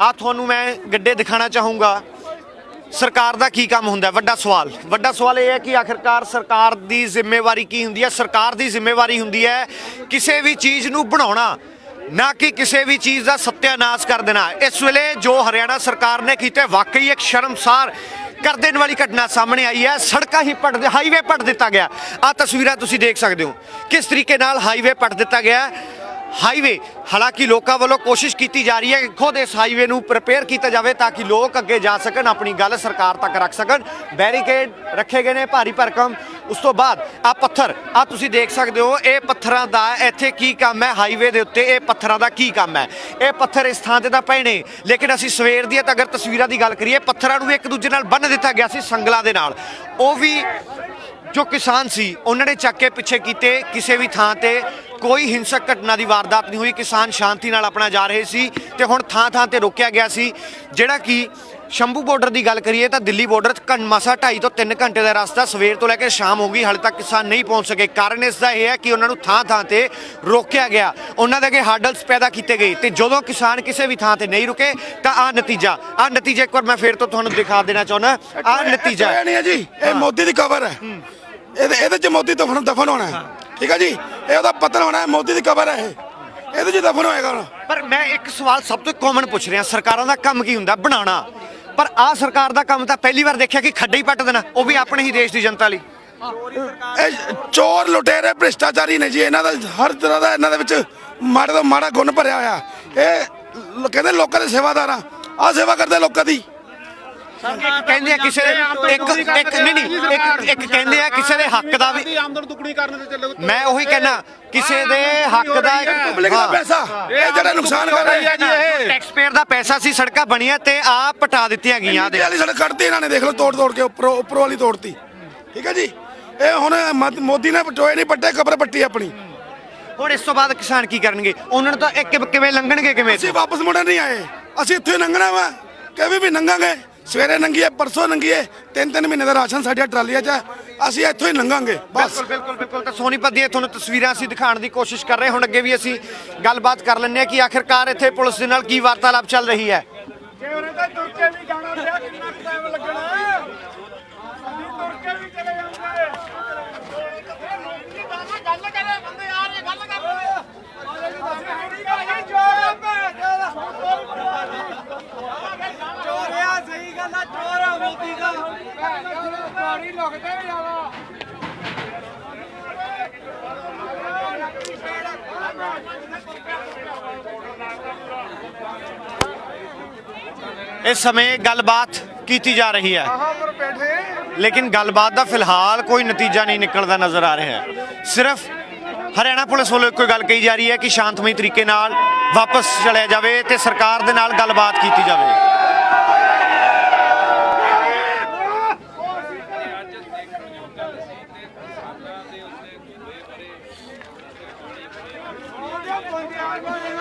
ਆ ਤੁਹਾਨੂੰ ਮੈਂ ਗੱਡੇ ਦਿਖਾਣਾ ਚਾਹੂੰਗਾ। ਸਰਕਾਰ ਦਾ ਕੀ ਕੰਮ ਹੁੰਦਾ ਵੱਡਾ ਸਵਾਲ। ਵੱਡਾ ਸਵਾਲ ਇਹ ਹੈ ਕਿ ਆਖਿਰਕਾਰ ਸਰਕਾਰ ਦੀ ਜ਼ਿੰਮੇਵਾਰੀ ਕੀ ਹੁੰਦੀ ਹੈ? ਸਰਕਾਰ ਦੀ ਜ਼ਿੰਮੇਵਾਰੀ ਹੁੰਦੀ ਹੈ ਕਿਸੇ ਵੀ ਚੀਜ਼ ਨੂੰ ਬਣਾਉਣਾ, ਨਾ ਕਿ ਕਿਸੇ ਵੀ ਚੀਜ਼ ਦਾ ਸੱਤਿਆਨਾਸ਼ ਕਰ ਦੇਣਾ। ਇਸ ਵੇਲੇ ਜੋ ਹਰਿਆਣਾ ਸਰਕਾਰ ਨੇ ਕੀਤਾ, ਵਾਕਈ ਇੱਕ ਸ਼ਰਮਸਾਰ ਕਰ ਦੇਣ ਵਾਲੀ ਘਟਨਾ ਸਾਹਮਣੇ ਆਈ ਹੈ। ਸੜਕਾਂ ਹੀ ਪੱਟ ਹਾਈਵੇ ਪੱਟ ਦਿੱਤਾ ਗਿਆ। ਆ ਤਸਵੀਰਾਂ ਤੁਸੀਂ ਦੇਖ ਸਕਦੇ ਹੋ। ਕਿਸ ਤਰੀਕੇ ਨਾਲ ਹਾਈਵੇ ਪੱਟ ਦਿੱਤਾ ਗਿਆ ਹਾਈਵੇ। ਹਾਲਾਂਕਿ ਲੋਕਾਂ ਵੱਲੋਂ ਕੋਸ਼ਿਸ਼ ਕੀਤੀ ਜਾ ਰਹੀ ਹੈ ਕਿ ਖੁਦ ਇਸ ਹਾਈਵੇ ਨੂੰ ਪ੍ਰਪੇਅਰ ਕੀਤਾ ਜਾਵੇ ਤਾਂ ਕਿ ਲੋਕ ਅੱਗੇ ਜਾ ਸਕਣ, ਆਪਣੀ ਗੱਲ ਸਰਕਾਰ ਤੱਕ ਰੱਖ ਸਕਣ। ਬੈਰੀਕੇਡ ਰੱਖੇ ਗਏ ਨੇ ਭਾਰੀ ਭਰਕਮ। ਉਸ ਤੋਂ ਬਾਅਦ ਆ ਪੱਥਰ ਆ ਤੁਸੀਂ ਦੇਖ ਸਕਦੇ ਹੋ, ਇਹ ਪੱਥਰਾਂ ਦਾ ਇੱਥੇ ਕੀ ਕੰਮ ਹੈ? ਹਾਈਵੇ ਦੇ ਉੱਤੇ ਇਹ ਪੱਥਰਾਂ ਦਾ ਕੀ ਕੰਮ ਹੈ? ਇਹ ਪੱਥਰ ਇਸ ਥਾਂ ਤੇ ਤਾਂ ਪਏ ਨੇ, ਲੇਕਿਨ ਅਸੀਂ ਸਵੇਰ ਦੀਆਂ ਤਾਂ ਅਗਰ ਤਸਵੀਰਾਂ ਦੀ ਗੱਲ ਕਰੀਏ, ਪੱਥਰਾਂ ਨੂੰ ਵੀ ਇੱਕ ਦੂਜੇ ਨਾਲ ਬੰਨ ਦਿੱਤਾ ਗਿਆ ਸੀ ਸੰਗਲਾਂ ਦੇ ਨਾਲ। ਉਹ ਵੀ ਜੋ ਕਿਸਾਨ ਸੀ ਉਹਨਾਂ ਨੇ ਚੱਕ ਕੇ ਪਿੱਛੇ ਕੀਤੇ ਕਿਸੇ ਵੀ ਥਾਂ ਤੇ ਕੋਈ ਹਿੰਸਕ ਘਟਨਾ ਦੀ ਵਾਰਦਾਤ ਨਹੀਂ ਹੋਈ। ਕਿਸਾਨ ਸ਼ਾਂਤੀ ਨਾਲ ਆਪਣਾ ਜਾ ਰਹੇ ਸੀ ਤੇ ਹੁਣ ਥਾਂ ਥਾਂ ਤੇ ਰੋਕਿਆ ਗਿਆ ਸੀ। ਜਿਹੜਾ ਕਿ ਸ਼ੰਭੂ ਬਾਰਡਰ ਦੀ ਗੱਲ ਕਰੀਏ ਤਾਂ ਦਿੱਲੀ ਬਾਰਡਰ 'ਚ ਘੰ ਮਸਾ 2.5 ਤੋਂ 3 ਘੰਟੇ ਦਾ ਰਸਤਾ ਸਵੇਰ ਤੋਂ ਲੈ ਕੇ ਸ਼ਾਮ ਹੋ ਗਈ। ਹਾਲੇ ਤੱਕ ਕਿਸਾਨ ਨਹੀਂ ਪਹੁੰਚ ਸਕੇ। ਕਾਰਨ ਇਸ ਦਾ ਇਹ ਹੈ ਕਿ ਉਹਨਾਂ ਨੂੰ ਥਾਂ ਥਾਂ ਤੇ ਰੋਕਿਆ ਗਿਆ। ਉਹਨਾਂ ਦੇ ਅੱਗੇ ਹਾਰਡਲਸ ਪੈਦਾ ਕੀਤੇ ਗਏ ਤੇ ਜਦੋਂ ਕਿਸਾਨ ਕਿਸੇ ਵੀ ਥਾਂ ਤੇ ਨਹੀਂ ਰੁਕੇ ਤਾਂ ਆ ਨਤੀਜਾ ਆ ਨਤੀਜਾ ਇੱਕ ਵਾਰ ਮੈਂ ਫੇਰ ਤੋਂ ਤੁਹਾਨੂੰ ਦਿਖਾ ਦੇਣਾ ਚਾਹੁੰਦਾ। ਆ ਨਤੀਜਾ ਇਹ ਨਹੀਂ ਹੈ ਜੀ ਇਹ ਮੋਦੀ ਦੀ ਕਵਰ ਹੈ। ਇਹਦੇ ਇਹਦੇ ਚ ਮੋਦੀ ਦਫਨ ਦਫਨ ਹੋਣਾ ਹੈ। ਠੀਕ ਹੈ ਜੀ? ਇਹ ਉਹਦਾ ਪਤਨ ਹੋਣਾ ਹੈ ਮੋਦੀ ਦੀ ਕਵਰ ਹੈ ਇਹ। ਇਹਦੇ ਚ ਦਫਨ ਹੋਏਗਾ ਹੁਣ। ਪਰ ਮੈਂ ਇੱਕ ਸਵਾਲ ਸਭ ਤੋਂ ਕਾਮਨ ਪੁੱਛ ਰਿਹਾ ਸਰਕਾਰਾਂ ਦਾ ਕੰਮ ਕੀ ਹੁੰਦਾ? ਬਣਾਉਣਾ। ਪਰ ਆ ਸਰਕਾਰ ਦਾ ਕੰਮ ਤਾਂ ਪਹਿਲੀ ਵਾਰ ਦੇਖਿਆ ਕਿ ਖੱਡੇ ਹੀ ਪੱਟ ਦੇਣਾ ਉਹ ਵੀ ਆਪਣੇ ਹੀ ਦੇਸ਼ ਦੀ ਜਨਤਾ ਲਈ। ਇਹ ਚੋਰ ਲੁਟੇਰੇ ਭ੍ਰਿਸ਼ਟਾਚਾਰੀ ਨੇ ਜੀ ਇਹਨਾਂ ਦਾ ਹਰ ਤਰ੍ਹਾਂ ਦਾ ਇਹਨਾਂ ਦੇ ਵਿੱਚ ਮਾੜੇ ਤੋਂ ਮਾੜਾ ਗੁਣ ਭਰਿਆ ਹੋਇਆ। ਇਹ ਕਹਿੰਦੇ ਲੋਕਾਂ ਦੇ ਸੇਵਾਦਾਰ ਆ। ਆ ਸੇਵਾ ਕਰਦੇ ਲੋਕਾਂ ਦੀ। ਕਹਿੰਦੇ ਆ ਕਿਸੇ ਦੇ ਇੱਕ ਇੱਕ ਨਹੀਂ ਨਹੀਂ ਇੱਕ ਇੱਕ ਕਹਿੰਦੇ ਆ ਕਿਸੇ ਦੇ ਹੱਕ ਦਾ ਵੀ ਆਮਦਨ ਦੁੱਗਣੀ ਕਰਨ ਤੇ ਚੱਲੋ ਮੈਂ ਉਹੀ ਕਹਿਣਾ ਕਿਸੇ ਦੇ ਹੱਕ ਦਾ ਪਬਲਿਕ ਦਾ ਪੈਸਾ। ਇਹ ਜਿਹੜਾ ਨੁਕਸਾਨ ਕਰ ਰਿਹਾ ਜੀ ਇਹ। ਟੈਕਸ ਪੇਅਰ ਦਾ ਪੈਸਾ ਸੀ ਸੜਕਾਂ ਬਣੀਆਂ ਤੇ ਆ ਪਟਾ ਦਿੱਤੀਆਂ ਗਈਆਂ ਦੇ ਵਾਲੀ ਸੜਕ ਕੱਢਤੀ ਇਹਨਾਂ ਨੇ ਦੇਖ ਲਓ ਤੋੜ ਤੋੜ ਕੇ ਉੱਪਰੋਂ ਉੱਪਰ ਵਾਲੀ ਤੋੜਤੀ। ਠੀਕ ਹੈ ਜੀ? ਇਹ ਹੁਣ ਮਦ- ਨੇ ਟੋਏ ਨਹੀਂ ਪੱਟੇ ਕਬਰ ਪੱਟੀ ਆਪਣੀ। ਹੁਣ ਇਸ ਤੋਂ ਬਾਅਦ ਕਿਸਾਨ ਕੀ ਕਰਨਗੇ? ਉਹਨਾਂ ਨੂੰ ਤਾਂ ਇੱਕ ਕਿਵੇਂ ਲੰਘਣਗੇ ਕਿਵੇਂ? ਅਸੀਂ ਵਾਪਸ ਮੁੜਨ ਨਹੀਂ ਆਏ। ਅਸੀਂ ਇੱਥੇ ਹੀ ਲੰਘਣਾ ਵਾ ਕਿਵੇਂ ਵੀ ਲੰਘਾਂਗੇ। ਸਵੇਰੇ ਲੰਘੀਏ ਪਰਸੋਂ ਲੰਘੀਏ ਤਿੰਨ ਤਿੰਨ ਮਹੀਨੇ ਦਾ ਰਾਸ਼ਨ ਸਾਡੀਆਂ ਟਰਾਲੀਆਂ 'ਚ ਹੈ। ਅਸੀਂ ਇੱਥੋਂ ਹੀ ਲੰਘਾਂਗੇ ਬਸ। ਬਿਲਕੁਲ ਬਿਲਕੁਲ ਬਿਲਕੁਲ। ਤਾਂ ਸੋਨੀਪਤ ਦੀਆਂ ਤੁਹਾਨੂੰ ਤਸਵੀਰਾਂ ਅਸੀਂ ਦਿਖਾਉਣ ਦੀ ਕੋਸ਼ਿਸ਼ ਕਰ ਰਹੇ ਹੁਣ ਅੱਗੇ ਵੀ ਅਸੀਂ ਗੱਲਬਾਤ ਕਰ ਲੈਂਦੇ ਹਾਂ ਕਿ ਆਖਿਰਕਾਰ ਇੱਥੇ ਪੁਲਿਸ ਦੇ ਨਾਲ ਕੀ ਵਾਰਤਾਲਾਪ ਚੱਲ ਰਹੀ ਹੈ। ਜੇ ਉਹਨੇ ਤਾਂ ਤੁਰ ਕੇ ਵੀ ਜਾਣਾ ਪਿਆ ਕਿੰਨਾ ਟਾਈਮ ਲੱਗਣਾ ਅਸੀਂ ਤੁਰ ਕੇ ਵੀ ਚਲੇ ਜਾਂਦੇ ਗੱਲ ਕਰੇ ਬੰਦੇ ਆ ਰਹੇ ਗੱਲ ਕਰ ਰਹੇ ਜਾਵਾ ਇਸ ਸਮੇਂ ਗੱਲਬਾਤ ਕੀਤੀ ਜਾ ਰਹੀ ਹੈ। ਲੇਕਿਨ ਗੱਲਬਾਤ ਦਾ ਫਿਲਹਾਲ ਕੋਈ ਨਤੀਜਾ ਨਹੀਂ ਨਿਕਲਦਾ ਨਜ਼ਰ ਆ ਰਿਹਾ। ਹੈ ਸਿਰਫ ਹਰਿਆਣਾ ਪੁਲਿਸ ਵੱਲੋਂ ਇੱਕੋ ਗੱਲ ਕਹੀ ਜਾ ਰਹੀ ਹੈ ਕਿ ਸ਼ਾਂਤਮਈ ਤਰੀਕੇ ਨਾਲ ਵਾਪਸ ਚਲਿਆ ਜਾਵੇ ਤੇ ਸਰਕਾਰ ਦੇ ਨਾਲ ਗੱਲਬਾਤ ਕੀਤੀ ਜਾਵੇ।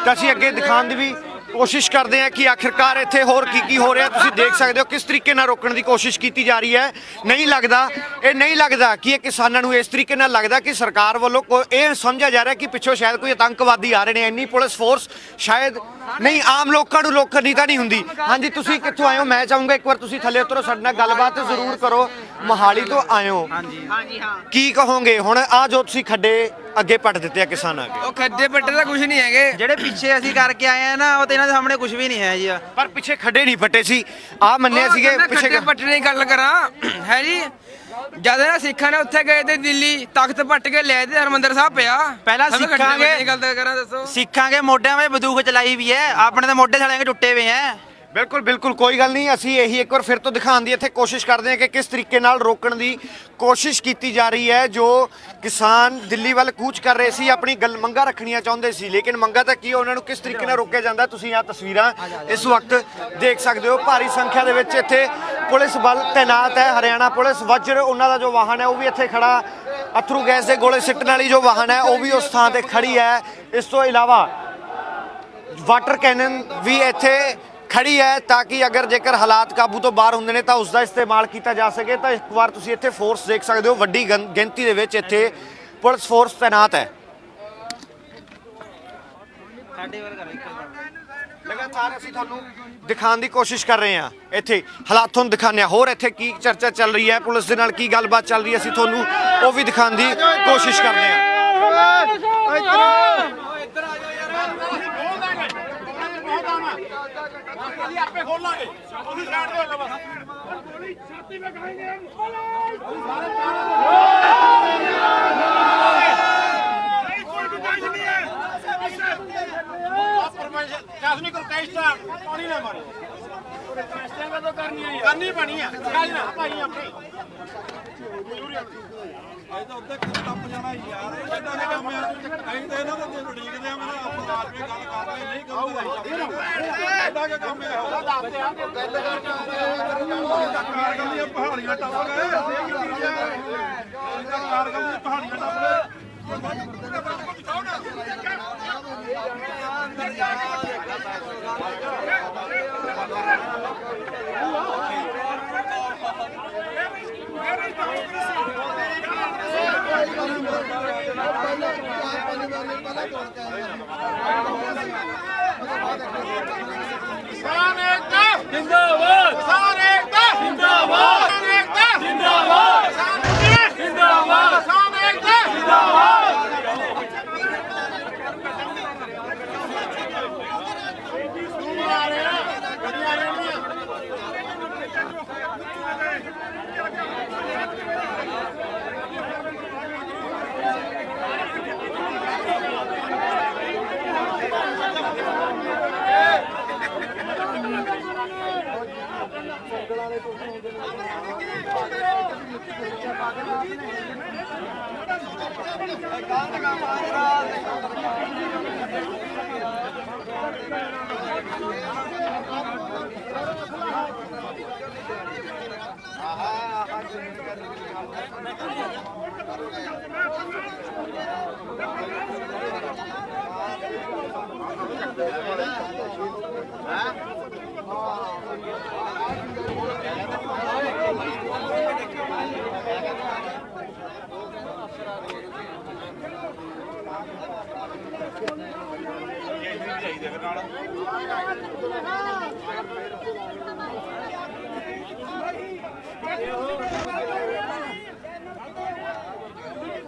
ਤਾਂ ਅਸੀਂ ਅੱਗੇ ਦਿਖਾਉਣ ਦੀ ਵੀ ਕੋਸ਼ਿਸ਼ ਕਰਦੇ ਹਾਂ ਕਿ ਆਖਿਰਕਾਰ ਇੱਥੇ ਹੋਰ ਕੀ ਕੀ ਹੋ ਰਿਹਾ। ਤੁਸੀਂ ਦੇਖ ਸਕਦੇ ਹੋ ਕਿਸ ਤਰੀਕੇ ਨਾਲ ਰੋਕਣ ਦੀ ਕੋਸ਼ਿਸ਼ ਕੀਤੀ ਜਾ ਰਹੀ ਹੈ। ਨਹੀਂ ਲੱਗਦਾ ਇਹ ਨਹੀਂ ਲੱਗਦਾ ਕਿ ਇਹ ਕਿਸਾਨਾਂ ਨੂੰ ਇਸ ਤਰੀਕੇ ਨਾਲ ਲੱਗਦਾ ਕਿ ਸਰਕਾਰ ਵੱਲੋਂ ਕੋ- ਇਹ ਸਮਝਿਆ ਜਾ ਰਿਹਾ ਕਿ ਪਿੱਛੋਂ ਸ਼ਾਇਦ ਕੋਈ ਆਤੰਕਵਾਦੀ ਆ ਰਹੇ ਨੇ। ਇੰਨੀ ਪੁਲਿਸ ਫੋਰਸ ਸ਼ਾਇਦ ਨਹੀਂ ਆਮ ਲੋਕਾਂ ਨੂੰ ਲੋਕ ਨਹੀਂ ਤਾਂ ਨਹੀਂ ਹੁੰਦੀ। ਹਾਂਜੀ ਤੁਸੀਂ ਕਿੱਥੋਂ ਆਏ ਹੋ? ਮੈਂ ਚਾਹੂੰਗਾ ਇੱਕ ਵਾਰ ਤੁਸੀਂ ਥੱਲੇ ਉਤਰੋ ਸਾਡੇ ਨਾਲ ਗੱਲਬਾਤ ਜ਼ਰੂਰ ਕਰੋ। ਮੋਹਾਲੀ ਤੋਂ ਆਏ ਹੋ। ਹਾਂਜੀ। ਹਾਂਜੀ ਹਾਂ। ਕੀ ਕਹੋਗੇ? ਹੁਣ ਆ ਜੋ ਤੁਸੀਂ ਖੱਡੇ ਅੱਗੇ ਪੱਟ ਦਿੱਤੇ ਆ ਕਿਸਾਨਾਂ ਅੱਗੇ। ਉਹ ਖੱਡੇ ਪੱਟੇ ਤਾਂ ਕੁਝ ਨਹੀਂ ਹੈਗੇ। ਜਿਹੜੇ ਪਿੱਛੇ ਅਸੀਂ ਕਰਕੇ ਆਏ ਆ ਨਾ ਉਹ ਤੇ ਇਹਨਾਂ ਦੇ ਸਾਹਮਣੇ ਕੁਝ ਵੀ ਨਹੀਂ ਹੈ ਜੀ ਪਰ ਪਿੱਛੇ ਖੱਡੇ ਨਹੀਂ ਪੱਟੇ ਸੀ। ਆ ਮੰਨਿਆ ਸੀਗੇ ਪਿੱਛੇ ਖੱਡੇ ਪੱਟੇ ਦੀ ਗੱਲ ਕਰਾਂ। ਹੈ ਜੀ? ਜਦ ਨਾ ਸਿੱਖਾਂ ਨੇ ਉੱਥੇ ਗਏ ਤੇ ਦਿੱਲੀ ਤਖਤ ਪੱਟ ਕੇ ਲੈ ਤੇ ਹਰਮੰਦਰ ਸਾਹਿਬ ਪਿਆ। ਪਹਿਲਾਂ ਖੱਡੇ ਸਿੱਖਾਂਗੇ- ਦੀ ਗੱਲ ਕਰਾਂ ਦੱਸੋ। ਸਿੱਖਾਂ ਕੇ ਮੋਢਿਆਂ 'ਤੇ ਬੰਦੂਕ ਚਲਾਈ ਵੀ ਹੈ। ਆਪਣੇ ਤਾਂ ਮੋਢੇ ਸਾਲਿਆਂ ਕੇ ਟੁੱਟੇ ਹੋਏ ਹੈ। ਬਿਲਕੁਲ ਬਿਲਕੁਲ, ਕੋਈ ਗੱਲ ਨਹੀਂ, ਅਸੀਂ ਇਹੀ ਇੱਕ ਵਾਰ ਫਿਰ ਤੋਂ ਦਿਖਾਉਣ ਦੀ ਇੱਥੇ ਕੋਸ਼ਿਸ਼ ਕਰਦੇ ਹਾਂ ਕਿ ਕਿਸ ਤਰੀਕੇ ਨਾਲ ਰੋਕਣ ਦੀ ਕੋਸ਼ਿਸ਼ ਕੀਤੀ ਜਾ ਰਹੀ ਹੈ, ਜੋ ਕਿਸਾਨ ਦਿੱਲੀ ਵੱਲ ਕੂਚ ਕਰ ਰਹੇ ਸੀ, ਆਪਣੀ ਗੱਲ ਮੰਗਾ ਰੱਖਣੀਆਂ ਚਾਹੁੰਦੇ ਸੀ, ਲੇਕਿਨ ਮੰਗਾ ਤਾਂ ਕੀ ਉਹਨਾਂ ਨੂੰ ਕਿਸ ਤਰੀਕੇ ਨਾਲ ਰੋਕਿਆ ਜਾਂਦਾ, ਤੁਸੀਂ ਆਹ ਤਸਵੀਰਾਂ ਇਸ ਵਕਤ ਦੇਖ ਸਕਦੇ ਹੋ, ਭਾਰੀ ਸੰਖਿਆ ਦੇ ਵਿੱਚ ਇੱਥੇ ਪੁਲਿਸ ਬਲ ਤਾਇਨਾਤ ਹੈ, ਹਰਿਆਣਾ ਪੁਲਿਸ ਵਜਰ, ਉਹਨਾਂ ਦਾ ਜੋ ਵਾਹਨ ਹੈ, ਉਹ ਵੀ ਇੱਥੇ ਖੜਾ, ਅਥਰੂ ਗੈਸ ਦੇ ਗੋਲੇ ਸਿੱਟਣ ਵਾਲੀ ਜੋ ਵਾਹਨ ਹੈ, ਉਹ ਵੀ ਉਸ ਥਾਂ ਤੇ ਖੜੀ ਹੈ, ਇਸ ਤੋਂ ਇਲਾਵਾ ਵਾਟਰ ਕੈਨਨ ਵੀ ਇੱਥੇ ਖੜੀ ਹੈ ਤਾਂ ਕਿ ਅਗਰ ਜੇਕਰ ਹਾਲਾਤ ਕਾਬੂ ਤੋਂ ਬਾਹਰ ਹੁੰਦੇ ਨੇ ਤਾਂ ਉਸ ਦਾ ਇਸਤੇਮਾਲ ਕੀਤਾ ਜਾ ਸਕੇ ਤਾਂ ਇੱਕ ਵਾਰ ਤੁਸੀਂ ਇੱਥੇ ਫੋਰਸ ਦੇਖ ਸਕਦੇ ਹੋ ਵੱਡੀ ਗਿਣਤੀ ਦੇ ਵਿੱਚ ਇੱਥੇ ਪੁਲਿਸ ਫੋਰਸ ਤਾਇਨਾਤ ਹੈ। ਲਗਾਤਾਰ ਅਸੀਂ ਤੁਹਾਨੂੰ ਦਿਖਾਉਣ ਦੀ ਕੋਸ਼ਿਸ਼ ਕਰ ਰਹੇ ਹਾਂ। ਇੱਥੇ ਹਾਲਾਤ ਤੁਹਾਨੂੰ ਦਿਖਾਉਂਦੇ ਹਾਂ। ਹੋਰ ਇੱਥੇ ਕੀ ਚਰਚਾ ਚੱਲ ਰਹੀ ਹੈ? ਪੁਲਿਸ ਦੇ ਨਾਲ ਕੀ ਗੱਲਬਾਤ ਚੱਲ ਰਹੀ ਹੈ? ਅਸੀਂ ਤੁਹਾਨੂੰ ਉਹ ਵੀ ਦਿਖਾਉਣ ਦੀ ਕੋਸ਼ਿਸ਼ ਕਰਦੇ ਹਾਂ। ਆਪੇ ਖੋਲਾਂਗੇ ਤੁਸੀਂ ਸਾਈਡ ਤੇ ਹੋ ਜਾਓ ਬਸ ਗੋਲੀ ਛਾਤੀ ਵਿੱਚ ਖਾਏਂਗੇ ਨਹੀਂ ਕੋਲ ਕੈਸਟਾ ਪਾਣੀ ਨਾ ਮਾਰੇ। ਕੈਸਟਾ ਕਦੋਂ ਕਰਨੀ ਹੈ ਕਰਨੀ ਪਣੀ ਹੈ ਗੱਲ ਨਾ ਭਾਈ ਆਪਣੀ ਅੱਜ ਤਾਂ ਉੱਤੇ ਟੱਪ ਜਾਣਾ ਯਾਰ, ਇਹ ਕਿੱਦਾਂ ਦਾ ਕੰਮ ਆ? ਅਸੀਂ ਤਾਂ ਇਹਨਾਂ ਦੇ ਦਿਲ ਡੀਕਦੇ ਆ ਮੇਰਾ ਆਪਾਂ ਆਦਮੀ ਗੱਲ ਕਰ ਰਹੇ, ਨਹੀਂ ਕੰਮ ਕਰੀ ਕਿੱਦਾਂ ਦਾ ਕੰਮ ਆ ਉਹ? ਦੱਸਦੇ ਆ ਗੱਲ ਕਰ ਕਾਰਗਲ ਦੀਆਂ ਪਹਾੜੀਆਂ ਟੱਪ ਗਏ। ਕਾਰਗਲ ਦੀਆਂ ਪਹਾੜੀਆਂ ਟੱਪ ਗਏ? Everybody's ਕਿਸਾਨ ਏਕਤਾ ਜਿੰਦਾਬਾਦ। ਕਿਸਾਨ ਏਕਤਾ ਜਿੰਦਾਬਾਦ ਕਿਸਾਨ ਏਕਤਾ ਜਿੰਦਾਬਾਦ ਜਿੰਦਾਬਾਦ ਕਿਸਾਨ ਏਕਤਾ ਜਿੰਦਾਬਾਦ। ਨਾਲ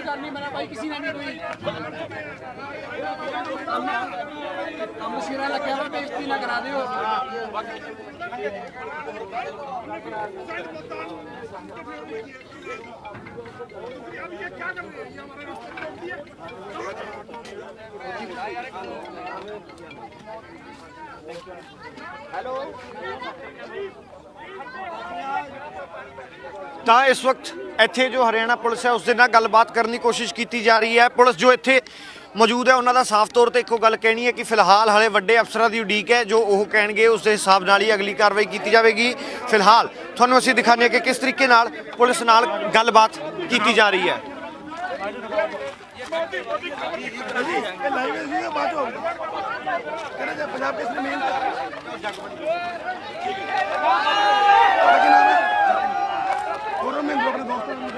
ਕਰਨੀ ਮੇਰਾ ਭਾਈ ਕਿਸੇ ਨਾਲ ਨਹੀਂ ਕੋਈ ਕੰਮ ਸਿਰਾ ਲੱਗਿਆ ਵਾ ਬੇਇੱਜ਼ਤੀ ਨਾ ਕਰਾ ਦਿਓ ਹੈਲੋ ਤਾਂ ਇਸ ਵਕਤ ਇੱਥੇ ਜੋ ਹਰਿਆਣਾ ਪੁਲਿਸ ਹੈ, ਉਸ ਦੇ ਨਾਲ ਗੱਲਬਾਤ ਕਰਨ ਦੀ ਕੋਸ਼ਿਸ਼ ਕੀਤੀ ਜਾ ਰਹੀ ਹੈ। ਪੁਲਿਸ ਜੋ ਇੱਥੇ ਮੌਜੂਦ ਹੈ, ਉਹਨਾਂ ਦਾ ਸਾਫ਼ ਤੌਰ ਤੇ ਇੱਕੋ ਗੱਲ ਕਹਿਣੀ ਹੈ ਕਿ ਫਿਲਹਾਲ ਹਲੇ ਵੱਡੇ ਅਫਸਰਾਂ ਦੀ ਉਡੀਕ ਹੈ, ਜੋ ਉਹ ਕਹਿਣਗੇ ਉਸ ਦੇ ਹਿਸਾਬ ਨਾਲ ਹੀ ਅਗਲੀ ਕਾਰਵਾਈ ਕੀਤੀ ਜਾਵੇਗੀ। ਫਿਲਹਾਲ ਤੁਹਾਨੂੰ ਅਸੀਂ ਦਿਖਾਉਂਦੇ ਹਾਂ ਕਿ ਕਿਸ ਤਰੀਕੇ ਨਾਲ ਪੁਲਿਸ ਨਾਲ ਗੱਲਬਾਤ ਕੀਤੀ ਜਾ ਰਹੀ ਹੈ। ਇਹ ਲਾਈਵ ਸੀ ਬਾਅਦ ਹੋ ਕਹਿੰਦੇ ਜੇ ਪੰਜਾਬ ਦੇ ਸਿਰ ਮੇਨ ਹੋਰ ਮੈਂ ਆਪਣੇ ਦੋਸਤਾਂ ਨੂੰ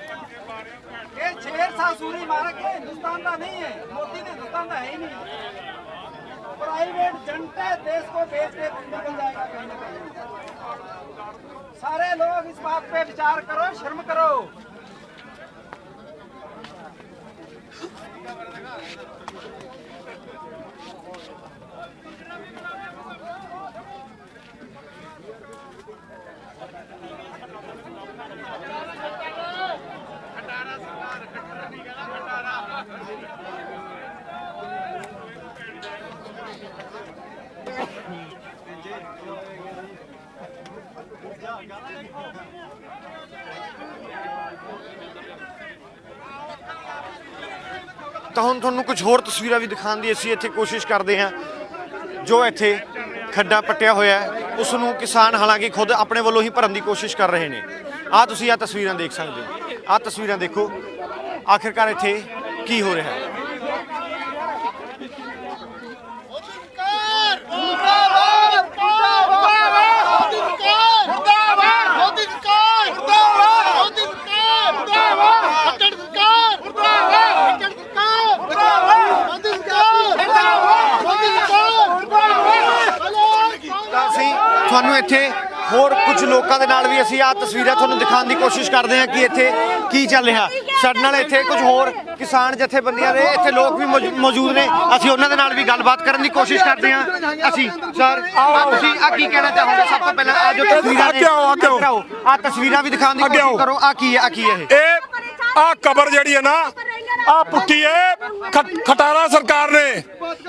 ਇਹ ਛੇਰ ਸਾਸੂਰੀ ਮਾਰ ਕੇ ਹਿੰਦੁਸਤਾਨ ਦਾ ਨਹੀਂ ਹੈ, ਮੋਦੀ ਦੇ ਹਿੰਦੁਸਤਾਨ ਦਾ ਹੈ ਹੀ ਨਹੀਂ। प्राइवेट जंट है देश को बेच के निकल जाएगा कहीं ना कहीं सारे लोग इस बात पे विचार करो शर्म करो ਤਾਂ ਹੁਣ ਤੁਹਾਨੂੰ ਕੁਝ ਹੋਰ ਤਸਵੀਰਾਂ ਵੀ ਦਿਖਾਉਣ ਦੀ ਅਸੀਂ ਇੱਥੇ ਕੋਸ਼ਿਸ਼ ਕਰਦੇ ਹਾਂ। ਜੋ ਇੱਥੇ ਖੱਡਾ ਪੱਟਿਆ ਹੋਇਆ ਹੈ, ਉਸ ਨੂੰ ਕਿਸਾਨ ਹਾਲਾਂਕਿ ਖੁਦ ਆਪਣੇ ਵੱਲੋਂ ਹੀ ਭਰਨ ਦੀ ਕੋਸ਼ਿਸ਼ ਕਰ ਰਹੇ ਨੇ। ਆਹ ਤੁਸੀਂ ਆਹ ਤਸਵੀਰਾਂ ਦੇਖ ਸਕਦੇ ਹੋ। ਆਹ ਤਸਵੀਰਾਂ ਦੇਖੋ। ਆਖਿਰਕਾਰ ਇੱਥੇ ਕੀ ਹੋ ਰਿਹਾ ਹੈ ਤਾਂ ਅਸੀਂ ਤੁਹਾਨੂੰ ਇੱਥੇ ਹੋਰ ਕੁਝ ਲੋਕਾਂ ਦੇ ਨਾਲ ਵੀ ਅਸੀਂ ਆਹ ਤਸਵੀਰਾਂ ਤੁਹਾਨੂੰ ਦਿਖਾਉਣ ਦੀ ਕੋਸ਼ਿਸ਼ ਕਰਦੇ ਹਾਂ ਕਿ ਇੱਥੇ ਕੀ ਚੱਲ ਰਿਹਾ। ਸਾਡੇ ਨਾਲ ਇੱਥੇ ਕੁਝ ਹੋਰ ਕਿਸਾਨ ਜਥੇਬੰਦੀਆਂ ਦੇ ਇੱਥੇ ਲੋਕ ਵੀ ਮੌਜੂ- ਮੌਜੂਦ ਨੇ। ਅਸੀਂ ਉਹਨਾਂ ਦੇ ਨਾਲ ਵੀ ਗੱਲਬਾਤ ਕਰਨ ਦੀ ਕੋਸ਼ਿਸ਼ ਕਰਦੇ ਹਾਂ। ਅਸੀਂ ਸਰ ਆਹ ਤੁਸੀਂ ਆ ਕੀ ਕਹਿਣਾ ਚਾਹੋਗੇ? ਸਭ ਤੋਂ ਪਹਿਲਾਂ ਆ ਜੋ ਤਸਵੀਰਾਂ ਨੇ ਆ ਤਸਵੀਰਾਂ ਵੀ ਦਿਖਾਉਣ ਦੀ ਕੋਸ਼ਿਸ਼। ਕਰੋ। ਆ ਕੀ ਹੈ ਆ ਕੀ ਹੈ ਇਹ? ਇਹ ਆ ਕਬਰ ਜਿਹੜੀ ਹੈ ਨਾ ਆ ਪੁੱਟੀ ਹੈ ਖ- ਖਟਾਰਾ ਸਰਕਾਰ ਨੇ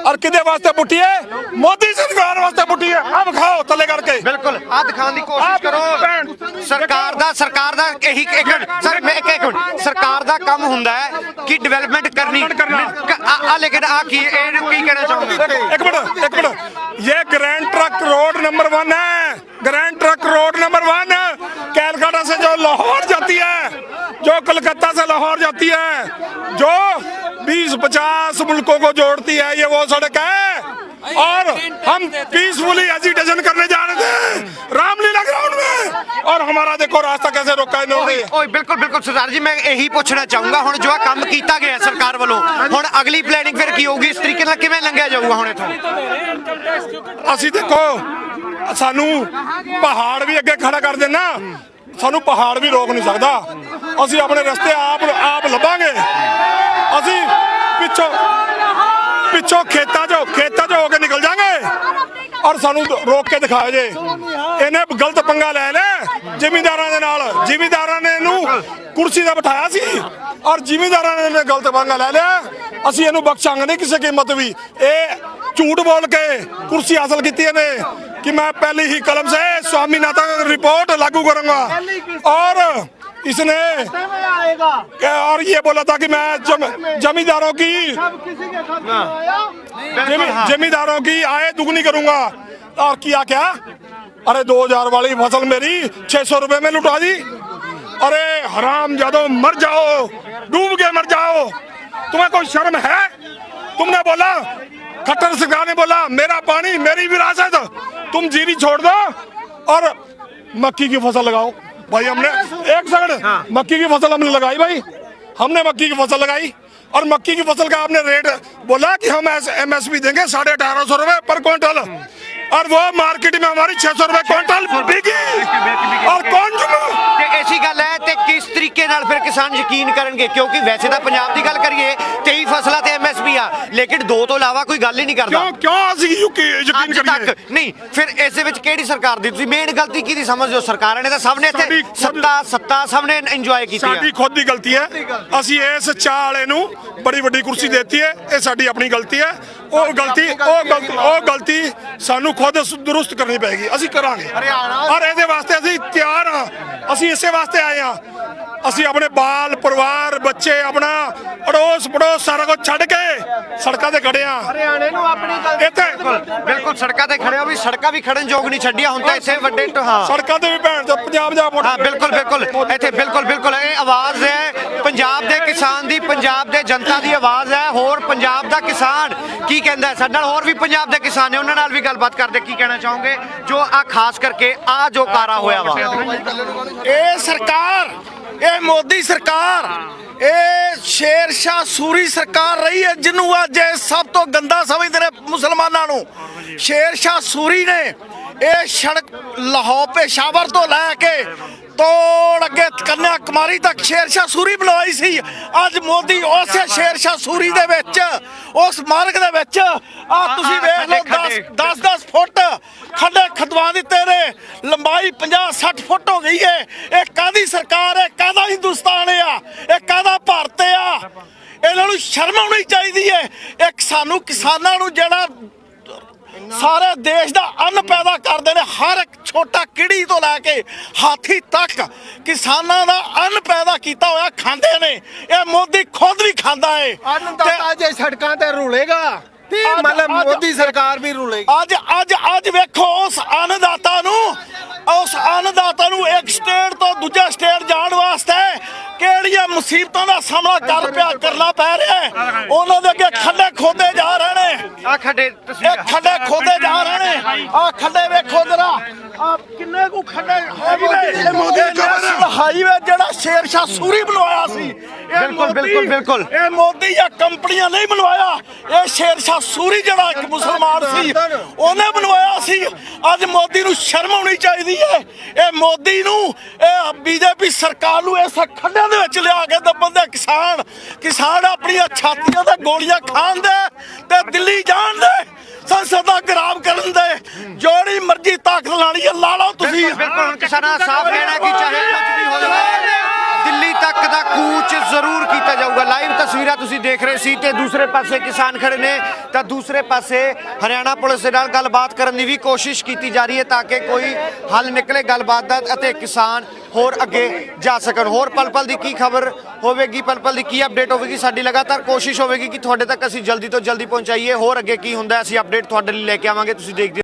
ਔਰ ਕਿਹਦੇ ਵਾਸਤੇ ਪੁੱਟੀ ਹੈ ਮੋਦੀ ਸਰਕਾਰ ਵਾਸਤੇ ਪੁੱਟੀ ਹੈ ਆ ਵਿਖਾਓ ਥੱਲੇ ਕਰਕੇ ਬਿਲਕੁਲ ਆ ਦਿਖਾਉਣ ਦੀ ਕੋਸ਼ਿਸ਼ ਕਰੋ ਸਰਕਾਰ ਦਾ ਸਰਕਾਰ ਦਾ ਇਹੀ ਇੱਕ ਮਿੰਟ ਸਰ ਮੈਂ ਇੱਕ ਇੱਕ ਮਿੰਟ ਸਰਕਾਰ ਦਾ ਕੰਮ ਹੁੰਦਾ ਹੈ ਕਿ ਡਿਵੈਲਪਮੈਂਟ ਕਰਨੀ ਆ ਆ ਲੇਕਿਨ ਆ ਕੀ ਇਹ ਕੀ ਕਹਿਣਾ ਚਾਹੁੰਦੇ एक मिनट एक मिनट ये grand trunk road number one है grand trunk road number one Calcutta से जो लाहौर जाती है जो कलकत्ता से लाहौर जाती है जो 20-50 मुल्कों को जोड़ती है ये वो सड़क है और हम पीसफुली एजिटेशन करने जा रहे थे रामलीला ग्राउंड में और हमारा देखो रास्ता कैसे रोका इन्होंने ओए बिल्कुल बिल्कुल सरदार जी मैं यही पूछना चाहूंगा ਹੁਣ ਜੋ ਕੰਮ ਕੀਤਾ ਗਿਆ ਸਰਕਾਰ ਵੱਲੋਂ ਹੁਣ ਅਗਲੀ ਪਲੈਨਿੰਗ ਫਿਰ ਕੀ ਹੋਊਗੀ ਇਸ ਤਰੀਕੇ ਨਾਲ ਕਿਵੇਂ ਲੰਘਿਆ ਜਾਊਗਾ ਹੁਣ ਇਥੋਂ ਅਸੀਂ ਦੇਖੋ ਸਾਨੂੰ ਪਹਾੜ ਵੀ ਅੱਗੇ ਖੜਾ ਕਰ ਦੇਣਾ ਸਾਨੂੰ ਪਹਾੜ ਵੀ ਰੋਕ ਨਹੀਂ ਸਕਦਾ। ਅਸੀਂ ਆਪਣੇ ਰਸਤੇ ਆਪ ਆਪ ਲੱਭਾਂਗੇ। ਅਸੀਂ ਪਿੱਛੋਂ ਪਿੱਛੋਂ ਖੇਤਾਂ 'ਚੋਂ ਖੇਤਾਂ 'ਚੋਂ ਹੋ ਕੇ ਨਿਕਲ ਜਾਾਂਗੇ। ਔਰ ਸਾਨੂੰ ਰੋਕ ਕੇ ਦਿਖਾਓ ਜੇ। ਇਹਨੇ ਗਲਤ ਪੰਗਾ ਲੈ ਲਿਆ। ਜ਼ਿਮੀਂਦਾਰਾਂ ਦੇ ਨਾਲ। ਜ਼ਿਮੀਂਦਾਰਾਂ ਨੇ ਇਹਨੂੰ ਕੁਰਸੀ ਤੇ ਬਿਠਾਇਆ ਸੀ। ਔਰ ਜ਼ਿਮੀਂਦਾਰਾਂ ਨੇ ਇਹਨੇ ਗਲਤ ਪੰਗਾ ਲੈ ਲਿਆ। ਅਸੀਂ ਇਹਨੂੰ ਬਖਸ਼ਾਂਗੇ ਨਹੀਂ ਕਿਸੇ ਕੀਮਤ ਵੀ। ਇਹ ਝੂਠ ਬੋਲ ਕੇ ਕੁਰਸੀ ਹਾਸਲ ਕੀਤੀ ਇਹਨੇ। कि मैं पहले ही कलम से स्वामीनाथन रिपोर्ट लागू करूँगा। और इसने और ये बोला था कि मैं जम, जमींदारों की किसी के साथ आया? जमी, जमींदारों की आय दुगनी करूँगा। और किया क्या? अरे 2000 वाली फ़सल मेरी 600 रुपए में लुटा दी। अरे हराम जादो मर जाओ। डूब के मर जाओ। तुम्हें कोई शर्म है? तुमने बोला खट्टर सरकार ने बोला मेरा पानी मेरी विरासत तुम जीरी छोड़ दो और मक्की की फ़सल लगाओ। भाई हमने एक सेकंड हाँ। मक्की की फ़सल हमने लगाई भाई। हमने मक्की की फ़सल लगाई और मक्की की फ़सल का आपने रेट बोला कि हम एम एस पी देंगे साढ़े अठारह सौ रूपए पर क्विंटल। और वो मार्केट में हमारी छह सौ रूपए क्विंटल और कौन ऐसी गल है ਕਿਸ ਤਰੀਕੇ ਨਾਲ ਫਿਰ ਕਿਸਾਨ ਯਕੀਨ ਕਰਨਗੇ? ਕਿਉਂਕਿ ਵੈਸੇ ਤਾਂ ਪੰਜਾਬ ਦੀ ਗੱਲ ਕਰੀਏ 23 ਫਸਲਾਂ ਤੇ ਐਮਐਸਪੀ ਆ ਲੇਕਿਨ ਦੋ ਤੋਂ ਇਲਾਵਾ ਕੋਈ ਗੱਲ ਹੀ ਨਹੀਂ ਕਰਦਾ। ਕਿਉਂ ਕਿਉਂ ਅਸੀਂ ਯੂਕੇ ਯਕੀਨ ਅੱਜ ਤੱਕ ਨਹੀਂ ਫਿਰ ਇਸ ਦੇ ਵਿੱਚ ਕਿਹੜੀ ਸਰਕਾਰ ਦੀ? ਤੁਸੀਂ ਮੇਨ ਗਲਤੀ ਕਿਹਦੀ ਸਮਝਦੇ ਹੋ? ਸਰਕਾਰਾਂ ਨੇ ਤਾਂ ਸਭ ਨੇ ਇੱਥੇ ਸੱਤਾ ਸੱਤਾ ਸਭ ਨੇ ਇੰਜੋਏ ਕੀਤੀ ਆ। ਸਾਡੀ ਖੁਦ ਦੀ ਗਲਤੀ ਹੈ। ਅਸੀਂ ਇਸ ਚਾਹ ਵਾਲੇ ਨੂੰ ਬੜੀ ਵੱਡੀ ਕੁਰਸੀ ਦਿੱਤੀ ਹੈ। ਇਹ ਸਾਡੀ ਆਪਣੀ ਗਲਤੀ ਹੈ। ਉਹ ਗਲਤੀ ਉਹ ਗਲਤੀ ਉਹ ਗਲਤੀ ਸਾਨੂੰ ਖੁਦ ਦਰੁਸਤ ਕਰਨੀ ਪੈਗੀ ਅਸੀਂ ਕਰਾਂਗੇ। ਹਰਿਆਣਾ। ਔਰ ਇਹਦੇ ਵਾਸਤੇ ਅਸੀਂ ਤਿਆਰ ਹਾਂ। ਅਸੀਂ ਇਸੇ ਵਾਸਤੇ ਆਏ ਹਾਂ। ਅਸੀਂ ਆਪਣੇ ਬਾਲ ਪਰਿਵਾਰ ਬੱਚੇ ਆਪਣਾ ਅੜੋਸ ਪੜੋਸ ਸਾਰਾ ਕੁਝ ਛੱਡ ਕੇ ਸੜਕਾਂ ਤੇ ਖੜੇ ਹਰਿਆਣੇ ਨੂੰ ਆਪਣੀ ਗਲਤੀ ਇੱਥੇ ਬਿਲਕੁਲ ਸੜਕਾਂ ਤੇ ਖੜੇ ਹੋ ਵੀ ਸੜਕਾਂ ਵੀ ਖੜਨ ਯੋਗ ਨਹੀਂ ਛੱਡੀਆਂ ਹੁਣ ਤਾਂ ਇੱਥੇ ਵੱਡੇ ਹਾਂ। ਸੜਕਾਂ ਤੇ ਵੀ ਭੈਣ ਚੋ ਪੰਜਾਬ ਜਾ ਹਾਂ ਬਿਲਕੁਲ ਬਿਲਕੁਲ। ਇੱਥੇ ਬਿਲਕੁਲ ਬਿਲਕੁਲ। ਇਹ ਆਵਾਜ਼ ਹੈ ਪੰਜਾਬ ਦੇ ਕਿਸਾਨ ਦੀ ਪੰਜਾਬ ਦੇ ਜਨਤਾ ਦੀ ਆਵਾਜ਼ ਹੈ। ਹੋਰ ਪੰਜਾਬ ਦਾ ਕਿਸਾਨ ਕੀ ਕਹਿੰਦਾ? ਸਾਡੇ ਨਾਲ ਹੋਰ ਵੀ ਪੰਜਾਬ ਦੇ ਕਿਸਾਨ ਨੇ ਉਹਨਾਂ ਨਾਲ ਵੀ ਗੱਲਬਾਤ ਕਰਦੇ ਕੀ ਕਹਿਣਾ ਚਾਹੋਗੇ? ਜੋ ਆ ਖਾਸ ਕਰਕੇ ਆ ਜੋ ਕਾਰਾ ਹੋਇਆ ਵਾ। ਇਹ ਸਰਕਾਰ ਇਹ ਮੋਦੀ ਸਰਕਾਰ ਇਹ ਸ਼ੇਰਸ਼ਾਹ ਸੂਰੀ ਸਰਕਾਰ ਰਹੀ ਹੈ ਜਿਹਨੂੰ ਅੱਜ ਇਹ ਸਭ ਤੋਂ ਗੰਦਾ ਸਮਝਦੇ ਨੇ ਮੁਸਲਮਾਨਾਂ ਨੂੰ। ਸ਼ੇਰਸ਼ਾਹ ਸੂਰੀ ਨੇ ਇਹ ਸੜਕ ਲਾਹੌਰ ਪੇਸ਼ਾਵਰ ਤੋਂ ਲੈ ਕੇ ਤੋੜ ਅੱਗੇ ਕੰਨਿਆ ਕੁਮਾਰੀ ਤੱਕ ਸ਼ੇਰਸ਼ਾਹ ਸੂਰੀ ਬਣਵਾਈ ਸੀ। ਅੱਜ ਮੋਦੀ ਉਸੇ ਸ਼ੇਰਸ਼ਾਹ ਸੂਰੀ ਦੇ ਵਿੱਚ ਉਸ ਮਾਰਗ ਦੇ ਵਿੱਚ ਆ ਤੁਸੀਂ ਵੇਖ ਲਓ 10 10 10 ਫੁੱਟ ਖਦਵਾ ਦਿੱਤੇ ਨੇ। ਲੰਬਾਈ 50 60 ਫੁੱਟ ਹੋ ਗਈ ਏ। ਇਹ ਕਾਦੀ ਸਰਕਾਰ ਹੈ ਕਾਦਾ ਹਿੰਦੁਸਤਾਨ ਆ? ਇਹ ਕਾਦਾ ਭਾਰਤ ਆ? ਇਹਨਾਂ ਨੂੰ ਸ਼ਰਮ ਆਉਣੀ ਚਾਹੀਦੀ ਏ। ਇੱਕ ਸਾਨੂੰ ਕਿਸਾਨਾਂ ਨੂੰ ਜਿਹੜਾ ਸਾਰੇ ਦੇਸ਼ ਦਾ ਅੰਨ ਪੈਦਾ ਕਰਦੇ ਨੇ ਹਰ ਇੱਕ ਛੋਟਾ ਕਿੜੀ ਤੋਂ ਲੈ ਕੇ ਹਾਥੀ ਤੱਕ ਕਿਸਾਨਾਂ ਦਾ ਅੰਨ ਪੈਦਾ ਕੀਤਾ ਹੋਇਆ ਖਾਂਦੇ ਨੇ। ਇਹ ਮੋਦੀ ਖੁਦ ਵੀ ਖਾਂਦਾ ਏ। ਅੰਨਦਾਤਾ ਜੇ ਸੜਕਾਂ ਤੇ ਰੁਲੇਗਾ। ਤੇ ਮਤਲਬ ਮੋਦੀ ਸਰਕਾਰ ਵੀ ਰੁਲੇਗੀ। ਅੱਜ ਅੱਜ ਅੱਜ ਵੇਖੋ ਉਸ ਅੰਨਦਾਤਾ ਨੂੰ ਉਸ ਅੰਨਦਾਤਾ ਨੂੰ ਇੱਕ ਸਟੇਟ ਤੋਂ ਦੂਜਾ ਸਟੇਟ ਜਾਣ ਵਾਸਤੇ ਕਿਹੜੀਆਂ ਮੁਸੀਬਤਾਂ ਦਾ ਸਾਹਮਣਾ ਕਰ ਪਿਆ ਕਰਨਾ ਪੈ ਰਿਹਾ ਹੈ। ਉਹਨਾਂ ਦੇ ਅੱਗੇ ਖੱਡੇ ਖੋਦੇ ਜਾ ਰਹੇ ਨੇ। ਆ ਖੱਡੇ ਇਹ ਖੱਡੇ ਖੋਦੇ ਜਾ ਰਹੇ ਨੇ। ਆ ਖੱਡੇ ਵੇਖੋ ਜਰਾ। ਆ ਕਿੰਨੇ ਕੁ ਖੱਡੇ ਹਾਈਵੇ ਇਹ ਮੋਦੀ ਹਾਈਵੇ ਜਿਹੜਾ ਸ਼ੇਰਸ਼ਾਹ ਸੂਰੀ ਬਣਵਾਇਆ ਸੀ। ਇਹ ਬਿਲਕੁਲ, ਬਿਲਕੁਲ, ਬਿਲਕੁਲ। ਇਹ ਮੋਦੀ ਜਾਂ ਕੰਪਨੀਆਂ ਨਹੀਂ ਬਣਵਾਇਆ। ਇਹ ਸ਼ੇਰਸ਼ਾਹ ਸੂਰੀ ਜਿਹੜਾ ਇੱਕ ਮੁਸਲਮਾਨ ਸੀ ਉਹਨੇ ਬਣਵਾਇਆ ਸੀ। ਅੱਜ ਮੋਦੀ ਨੂੰ ਸ਼ਰਮ ਆਉਣੀ ਚਾਹੀਦੀ ਹੈ। ਇਹ ਮੋਦੀ ਨੂੰ ਇਹ ਬੀਜੇਪੀ ਸਰਕਾਰ ਨੂੰ ਇਸ ਖੱਡਿਆਂ ਦੇ ਵਿੱਚ ਲਿਆ ਕੇ ਦੱਬਣ ਦੇ ਕਿਸਾਨ ਕਿਸਾਨ ਆਪਣੀਆਂ ਛਾਤੀਆਂ ਤੇ ਗੋਲੀਆਂ ਖਾਣ ਦੇ ਤੇ ਦਿੱਲੀ ਜਾਣ ਦੇ। ਸੰਸਦ ਦਾ ਗਰਾਮ ਕਰਨ ਦੇ ਜੋੜੀ ਮਰਜ਼ੀ ਤਾਕਤ ਲਾਣੀ ਹੈ ਲਾ ਲਓ ਤੁਸੀਂ। ਬਿਲਕੁਲ ਹੁਣ ਕਿਸਾਨਾਂ ਦਾ ਸਾਫ਼ ਕਹਿਣਾ ਹੈ ਕਿ ਚਾਹੇ ਕੁਝ ਵੀ ਹੋ ਜਾਵੇ, ਦਿੱਲੀ ਤੱਕ ਦਾ ਕੂਚ ਜ਼ਰੂਰ ਕੀਤਾ ਜਾਊਗਾ। ਲਾਈਵ ਤਸਵੀਰਾਂ ਤੁਸੀਂ ਦੇਖ ਰਹੇ ਸੀ ਤੇ ਦੂਸਰੇ ਪਾਸੇ ਕਿਸਾਨ ਖੜੇ ਨੇ, ਤਾਂ ਦੂਸਰੇ ਪਾਸੇ ਹਰਿਆਣਾ ਪੁਲਿਸ ਦੇ ਨਾਲ ਗੱਲਬਾਤ ਕਰਨ ਦੀ ਵੀ ਕੋਸ਼ਿਸ਼ ਕੀਤੀ ਜਾ ਰਹੀ ਹੈ ਤਾਂ ਕਿ ਕੋਈ ਹੱਲ ਨਿਕਲੇ ਗੱਲਬਾਤ ਦਾ ਅਤੇ ਕਿਸਾਨ ਹੋਰ ਅੱਗੇ ਜਾ ਸਕਣ। ਹੋਰ ਪਲ ਪਲ ਦੀ ਕੀ ਖਬਰ ਹੋਵੇਗੀ? ਪਲ ਪਲ ਦੀ ਕੀ ਅਪਡੇਟ ਹੋਵੇਗੀ? ਸਾਡੀ ਲਗਾਤਾਰ ਕੋਸ਼ਿਸ਼ ਹੋਵੇਗੀ ਕਿ ਤੁਹਾਡੇ ਤੱਕ ਅਸੀਂ ਜਲਦੀ ਤੋਂ ਜਲਦੀ ਪਹੁੰਚਾਈਏ। ਹੋਰ ਅੱਗੇ ਕੀ ਹੁੰਦਾ ਅਸੀਂ ਅਪਡੇਟ ਅਪਡੇਟ ਤੁਹਾਡੇ ਲਈ ਲੈ ਕੇ ਆਵਾਂਗੇ ਤੁਸੀਂ ਦੇਖਦੇ